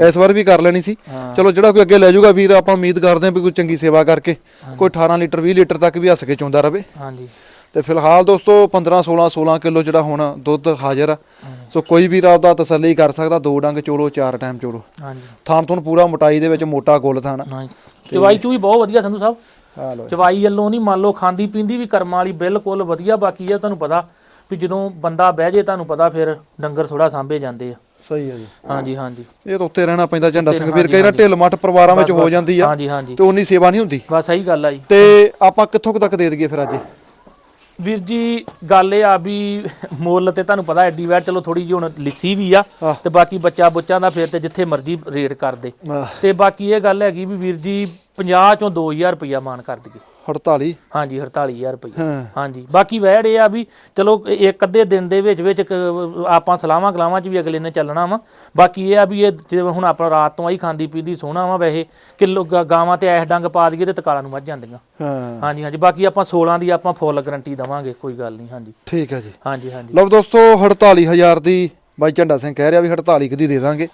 ਇਸ ਵਾਰ ਵੀ ਕਰ ਲੈਣੀ ਸੀ। ਚਲੋ ਜਿਹੜਾ ਕੋਈ ਅੱਗੇ ਲੈ ਜਾਊਗਾ ਵੀਰ ਆਪਾਂ ਉਮੀਦ ਕਰਦੇ ਹਾਂ ਵੀ ਕੋਈ ਚੰਗੀ ਸੇਵਾ ਕਰਕੇ ਕੋਈ 18 ਲੀਟਰ 20 ਲੀਟਰ ਤੱਕ ਵੀ ਹੱਸ ਕੇ ਚੋਂਦਾ ਰਵੇ। ਹਾਂਜੀ। ਤੇ ਫਿਲਹਾਲ ਦੋਸਤੋ 15 16 16 ਕਿਲੋ ਜਿਹੜਾ ਹੁਣ ਦੁੱਧ ਹਾਜ਼ਰ ਆ। ਸੋ ਕੋਈ ਵੀ ਆਪਦਾ ਤਸੱਲੀ ਕਰ ਸਕਦਾ ਦੋ ਡੰਗ ਚੋਲੋ ਚਾਰ ਟਾਈਮ ਚੋਲੋ। ਹਾਂਜੀ। ਥਾਣ ਤੋਂ ਪੂਰਾ ਮੋਟਾਈ ਦੇ ਵਿੱਚ ਮੋਟਾ ਗੁੱਲ ਥਾਣ। ਹਾਂਜੀ। ਚਵਾਈ ਚੂਈ ਬਹੁਤ ਵਧੀਆ ਸੰਧੂ ਸਾਹਿਬ। ਆ ਚਵਾਈ ਵੱਲੋਂ ਨਹੀਂ ਮੰਨ ਲਓ ਖਾਂਦੀ ਪੀਂਦੀ ਵੀ ਕਰਮਾਂ ਵਾਲੀ ਬਿਲਕੁਲ ਵਧੀਆ ਬਾਕੀ ਇਹ ਤੁਹਾਨੂੰ ਪਤਾ ਵੀ ਜਦੋਂ ਬੰਦਾ ਬਹਿ ਜੇ ਤੁਹਾਨੂੰ ਪਤਾ ਫਿਰ ਡੰਗਰ ਥੋੜਾ ਸਾਂਭੇ ਜਾਂਦੇ ਆ। ਸਹੀ ਹੈ ਜੀ। ਹਾਂਜੀ ਹਾਂਜੀ। ਇਹ ਤਾਂ ਉੱਤੇ ਰਹਿਣਾ ਪੈਂਦਾ ਝੰਡਾ ਸਿੰਘ। ਵੀਰ ਕਈ ਨਾ ਢਿੱਲ ਮੱਠ ਪਰਿਵਾਰਾਂ ਵਿੱਚ ਹੋ ਜਾਂਦੀ ਆ ਤੇ ਉਨੀ ਸੇਵਾ ਨਹੀਂ ਹੁੰਦੀ। ਬਸ ਸਹੀ ਗੱਲ ਆ ਜੀ। ਤੇ ਆਪਾਂ ਕਿੱਥੋਂ ਤੱਕ ਦੇ ਦਈਏ ਫਿਰ ਅੱਜ? ਵੀਰ ਜੀ ਗੱਲ ਇਹ ਆ ਵੀ ਮੁੱਲ ਤੇ ਤੁਹਾਨੂੰ ਪਤਾ ਐਡੀ ਵੈਟ ਚਲੋ ਥੋੜੀ ਜਿਹੀ ਹੁਣ ਲਿੱਸੀ ਵੀ ਆ। ਤੇ ਬਾਕੀ ਬੱਚਾ ਬੁੱਚਾਂ ਦਾ ਫਿਰ ਤੇ ਜਿੱਥੇ ਮਰਜ਼ੀ ਰੇਟ ਕਰ ਦੇ। ਆਹ, ਤੇ ਬਾਕੀ ਇਹ ਗੱਲ ਹੈਗੀ ਵੀ ਵੀਰ ਜੀ 50 ਚੋਂ 2000 ਰੁਪਇਆ ਮਾਨ ਕਰ ਦਈਏ। 48 ਹਾਂਜੀ 48000 ਰੁਪਇਆ ਹਾਂ। ਹਾਂਜੀ ਬਾਕੀ ਵੈੜ ਇਹ ਆ ਵੀ ਚਲੋ ਇੱਕ ਅੱਧੇ ਦਿਨ ਦੇ ਵਿੱਚ ਵਿੱਚ ਆਪਾਂ ਸਲਾਹਾਂ ਕਲਾਵਾਂ 'ਚ ਵੀ ਅਗਲੇ ਨੇ ਚੱਲਣਾ ਵਾ। ਬਾਕੀ ਇਹ ਆ ਵੀ ਇਹ ਜਿਵੇਂ ਹੁਣ ਆਪਣਾ ਰਾਤ ਤੋਂ ਆਈ ਖਾਂਦੀ ਪੀਂਦੀ ਸੋਹਣਾ ਵਾ ਵੈਸੇ ਕਿਲੋ ਗਾਵਾਂ ਤੇ ਐਸ ਡੰਗ ਪਾ ਦਈਏ ਤੇ ਤਕਾਲਾਂ ਨੂੰ ਵੱਜ ਜਾਂਦੀਆਂ। ਹਾਂ। ਹਾਂਜੀ ਹਾਂਜੀ ਬਾਕੀ ਆਪਾਂ 16 ਦੀ ਆਪਾਂ ਫੁੱਲ ਗਾਰੰਟੀ ਦਵਾਂਗੇ ਕੋਈ ਗੱਲ ਨਹੀਂ ਹਾਂਜੀ। ਠੀਕ ਹੈ ਜੀ। ਹਾਂਜੀ ਹਾਂਜੀ। ਲਓ ਦੋਸਤੋ 48000 ਦੀ ਬਾਈ ਝੰਡਾ ਸਿੰਘ ਕਹਿ ਰਿਹਾ ਵੀ 48 ਕੁ ਦੀ ਦੇ ਦਾਂਗੇ।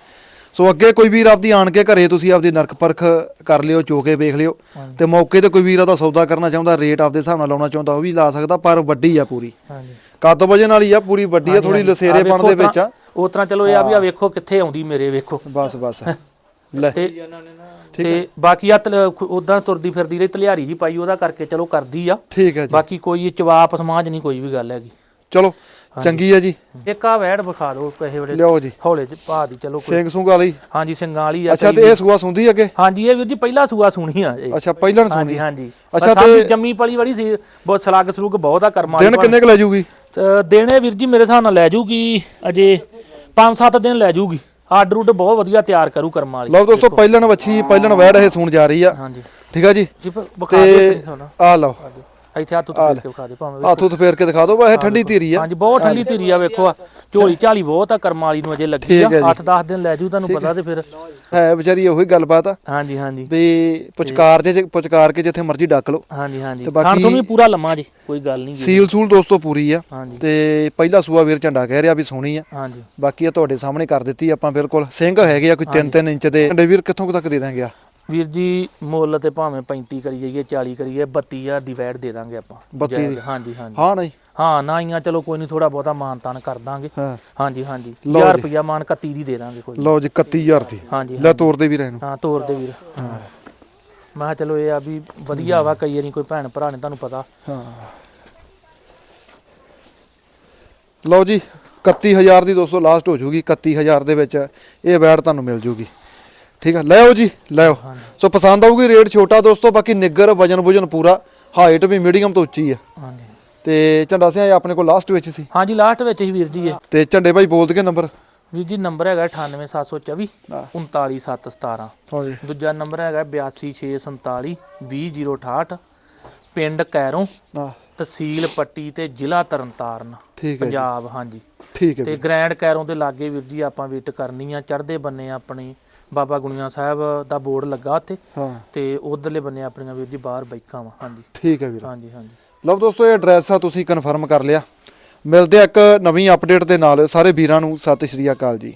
ਸੋ ਅੱਗੇ ਕੋਈ ਵੀਰ ਆਪਦੀ ਆਣ ਕੇ ਘਰੇ ਤੁਸੀਂ ਆਪਦੀ ਨਰਕ ਪਰਖ ਕਰ ਲਿਓ ਚੋਕੇ ਵੇਖ ਲਿਓ। ਤੇ ਮੌਕੇ ਤੇ ਕੋਈ ਵੀਰ ਆਪਦਾ ਸੌਦਾ ਕਰਨਾ ਚਾਹੁੰਦਾ ਰੇਟ ਆਪਦੇ ਹਿਸਾਬ ਨਾਲ ਲਾਉਣਾ ਚਾਹੁੰਦਾ ਉਹ ਵੀ ਲਾ ਸਕਦਾ ਪਰ ਵੱਡੀ ਆ ਪੂਰੀ। ਹਾਂਜੀ। ਕੱਦ ਵਜਨ ਵਾਲੀ ਆ ਪੂਰੀ ਵੱਡੀ ਆ ਥੋੜੀ ਲਸੇਰੇਪਣ ਦੇ ਵਿੱਚ ਆ। ਉਸ ਤਰ੍ਹਾਂ ਚਲੋ ਇਹ ਆ ਵੀ ਆ ਵੇਖੋ ਕਿੱਥੇ ਆਉਂਦੀ ਮੇਰੇ ਵੇਖੋ। ਬਸ ਬਸ। ਲੈ। ਤੇ ਤੇ ਬਾਕੀ ਆ ਉਦਾਂ ਤੁਰਦੀ ਫਿਰਦੀ ਰਹੀ ਤਲਿਆਰੀ ਜੀ ਪਾਈ ਉਹਦਾ ਕਰਕੇ ਚਲੋ ਕਰਦੀ ਆ। ਠੀਕ ਹੈ ਜੀ। ਬਾਕੀ ਕੋਈ ਚਵਾਪ ਸਮਾਜ ਨਹੀਂ ਕੋਈ ਵੀ ਗੱਲ ਹੈਗੀ। ਚਲੋ। ਚੰਗੀ ਆ ਜੀ। ਇੱਕ ਆ ਵੈੜ ਵਿਖਾ ਦਿਓ ਕਿਸੇ ਵੇਲੇ। ਲਿਓ ਜੀ। ਹੌਲੇ ਚ ਪਾ ਦੀ ਚਲੋ ਕੋਈ। ਸਿੰਘ ਸੁੰਗ ਵਾਲੀ। ਹਾਂਜੀ ਸਿੰਘਾਂ ਵਾਲੀ ਆ ਅੱਛਾ ਤੇ ਇਹ ਸੂਆ ਸੁੰਦੀ ਅੱਗੇ? ਹਾਂਜੀ ਇਹ ਵੀਰ ਜੀ ਪਹਿਲਾ ਸੂਆ ਸੁਣੀ ਆ ਇਹ। ਅੱਛਾ ਪਹਿਲਾਂ ਸੁੰਦੀ ਹਾਂਜੀ ਹਾਂਜੀ। ਅੱਛਾ ਤੇ ਜੰਮੀ ਪਲੀ ਵਾਲੀ ਸੀ। ਬਹੁਤ ਸਲੱਗ ਸਲੂਗ ਬਹੁਤ ਆ ਕਰਮਾਂ ਦਿਨ ਕਿੰਨੇ ਕੁ ਲੈ ਜੂਗੀ? ਦੇਣੇ ਵੀਰ ਜੀ ਮੇਰੇ ਹਿਸਾਬ ਨਾਲ ਲੈ ਜੂਗੀ ਅਜੇ 5-7 ਦਿਨ ਲੈ ਜੂਗੀ। ਆਰਡਰ ਉਡ ਬਹੁਤ ਵਧੀਆ ਤਿਆਰ ਕਰੂ ਕਰਮਾਂ ਵਾਲੀ। ਲਓ ਦੋਸਤੋ ਪਹਿਲਣ ਵੱਛੀ ਪਹਿਲਣ ਵੈੜ ਇਹ ਸੁਣ ਜਾ ਰਹੀ ਆ। ਹਾਂਜੀ। ਠੀਕ ਆ ਜੀ? ਤੇ ਆ ਲਓ। ਇੱਥੇ ਹੱਥ ਉੱਤੇ ਫੇਰ ਕੇ ਵਿਖਾ ਦਿਓ ਭਾਵੇਂ ਹੱਥ ਉੱਤ ਫੇਰ ਕੇ ਦਿਖਾ ਦਿਓ ਵੈਸੇ ਠੰਡੀ ਧੀਰੀ ਆ। ਹਾਂਜੀ ਬਹੁਤ ਠੰਡੀ ਧੀਰੀ ਆ ਵੇਖੋ ਆ। ਝੋਲੀ ਝਾਲੀ ਬਹੁਤ ਆ ਕਰਮਾਂ ਵਾਲੀ ਨੂੰ ਅਜੇ ਲੱਗੀ ਆ। ਜੀ। 8-10 ਦਿਨ ਲੈ ਜੂ ਤੁਹਾਨੂੰ ਪਤਾ ਤੇ ਫਿਰ। ਹੈ ਵਿਚਾਰੀ ਉਹੀ ਗੱਲਬਾਤ ਆ। ਹਾਂਜੀ ਹਾਂਜੀ। ਵੀ ਪੁਚਕਾਰ ਜੇ ਪੁਚਕਾਰ ਕੇ ਜਿੱਥੇ ਮਰਜ਼ੀ ਡੱਕ ਲਓ। ਹਾਂਜੀ ਹਾਂਜੀ। ਤੇ ਬਾਕੀ- ਖਾਣ ਤੋਂ ਵੀ ਪੂਰਾ ਲੰਮਾ ਜੀ ਕੋਈ ਗੱਲ ਨਹੀਂ ਸੀਲ ਸੂਲ ਦੋਸਤੋ ਪੂਰੀ ਆ। ਤੇ ਪਹਿਲਾ ਸੂਆ ਵੀਰ ਝੰਡਾ ਕਹਿ ਰਿਹਾ ਵੀ ਸੋਹਣੀ ਆ। ਹਾਂਜੀ। ਬਾਕੀ ਆ ਤੁਹਾਡੇ ਸਾਹਮਣੇ ਕਰ ਦਿੱਤੀ ਆਪਾਂ ਬਿਲਕੁਲ। ਸਿੰਘ ਹੈਗੇ ਆ ਕੋਈ 3-3 ਇੰਚ ਦੇ। ਝੰਡੇ ਵੀਰ ਕਿੱਥੋਂ ਕੁ ਤੱਕ ਦੇ ਦਾਂਗੇ ਆ? ਵੀਰ ਜੀ ਮੁੱਲ ਤੇ ਭਾਵੇਂ 35 ਕਰੀ ਜਾਈਏ 40 ਕਰੀਏ 32000 ਦੀ ਵੈਟ ਦੇ ਦਾਂਗੇ ਆਪਾਂ। 32 ਜਾਇਜ਼, ਹਾਂਜੀ ਹਾਂਜੀ। ਹਾਂ ਨਹੀਂ? ਹਾਂ ਨਾ ਹੀ ਆ ਚਲੋ ਕੋਈ ਨਹੀਂ ਥੋੜਾ ਬਹੁਤਾ ਮਾਨ ਤਾਨ ਕਰ ਦਾਂਗੇ। ਹਾਂਜੀ ਹਾਂਜੀ। ਲਓ 1000 ਜੀ। ਰੁਪਿਆ ਮਾਨ 31 ਦੀ ਦੇ ਦਾਂਗੇ ਕੋਈ। ਲਓ ਜੀ 31000 ਦੀ। ਹਾਂਜੀ ਲੈ ਤੋਰ ਦੇ ਵੀਰ ਇਹਨੂੰ ਹਾਂ ਤੋਰ ਦੇ ਵੀਰ। ਮੈਂ ਚਲੋ ਇਹ ਆ ਵੀ ਵਧੀਆ ਵਾ ਕਈ ਵਾਰੀ ਕੋਈ ਭੈਣ ਭਰਾ ਨੇ ਤੁਹਾਨੂੰ ਪਤਾ। ਹਾਂ। ਲਓ ਜੀ 31000 ਦੀ ਦੋਸਤੋ ਲਾਸਟ ਹੋ ਜੂਗੀ। 31000 ਦੇ ਵਿੱਚ ਇਹ ਵੈੜ ਤੁਹਾਨੂੰ ਮਿਲ ਜੂਗੀ। ਠੀਕ ਆ ਲੈ ਆਓ ਜੀ ਲੈ ਆਓ। ਸੋ ਪਸੰਦ ਆਊਗੀ ਰੇਟ ਛੋਟਾ ਦੋਸਤੋ ਬਾਕੀ ਨਿੱਗਰ ਵਜਨ ਵੁਜਨ ਪੂਰਾ ਹਾਈਟ ਵੀ ਮੀਡੀਅਮ ਤੋਂ ਉੱਚੀ ਆ। ਹਾਂਜੀ। ਤੇ ਝੰਡਾ ਸਿਆ ਇਹ ਆਪਣੇ ਕੋਲ ਲਾਸਟ ਵਿੱਚ ਸੀ। ਹਾਂਜੀ ਲਾਸਟ ਵਿੱਚ ਹੀ ਵੀਰ ਜੀ ਇਹ। ਤੇ ਝੰਡੇ ਭਾਈ ਬੋਲ ਦਗੇ ਨੰਬਰ ਵੀਰ ਜੀ ਨੰਬਰ ਹੈਗਾ 98724 ਹਾਂ। 39717 ਹਾਂਜੀ। ਦੂਜਾ ਨੰਬਰ ਹੈਗਾ 82647 20068 ਪਿੰਡ ਕੈਰੋਂ ਤਹਿਸੀਲ ਪੱਟੀ ਤੇ ਜ਼ਿਲ੍ਹਾ ਤਰਨਤਾਰਨ ਠੀਕ ਹੈ ਜੀ। ਪੰਜਾਬ ਹਾਂਜੀ। ਠੀਕ ਹੈ ਤੇ ਗ੍ਰੈਂਡ ਕੈਰੋਂ ਦੇ ਲਾਗੇ ਵੀਰ ਜੀ ਆਪਾਂ ਵਿਜ਼ਿਟ ਕਰਨੀ ਆ ਚੜ੍ਹਦੇ ਬੰਨੇ ਆਪਣੀ। ਬਾਬਾ ਗੁਣੀਆਂ ਸਾਹਿਬ ਦਾ ਬੋਰਡ ਲੱਗਾ ਉੱਥੇ। ਹਾਂ। ਤੇ ਉਧਰਲੇ ਬੰਨੇ ਆਪਣੀਆਂ ਵੀਰ ਜੀ ਬਾਹਰ ਬਾਈਕਾਂ ਵਾ ਹਾਂਜੀ। ਠੀਕ ਹੈ ਵੀਰ। ਹਾਂਜੀ ਹਾਂਜੀ। ਲਓ ਦੋਸਤੋ ਇਹ ਐਡਰੈਸ ਆ ਤੁਸੀਂ ਕਨਫਰਮ ਕਰ ਲਿਆ। ਮਿਲਦੇ ਆ ਇੱਕ ਨਵੀਂ ਅਪਡੇਟ ਦੇ ਨਾਲ। ਸਾਰੇ ਵੀਰਾਂ ਨੂੰ ਸਤਿ ਸ਼੍ਰੀ ਅਕਾਲ ਜੀ।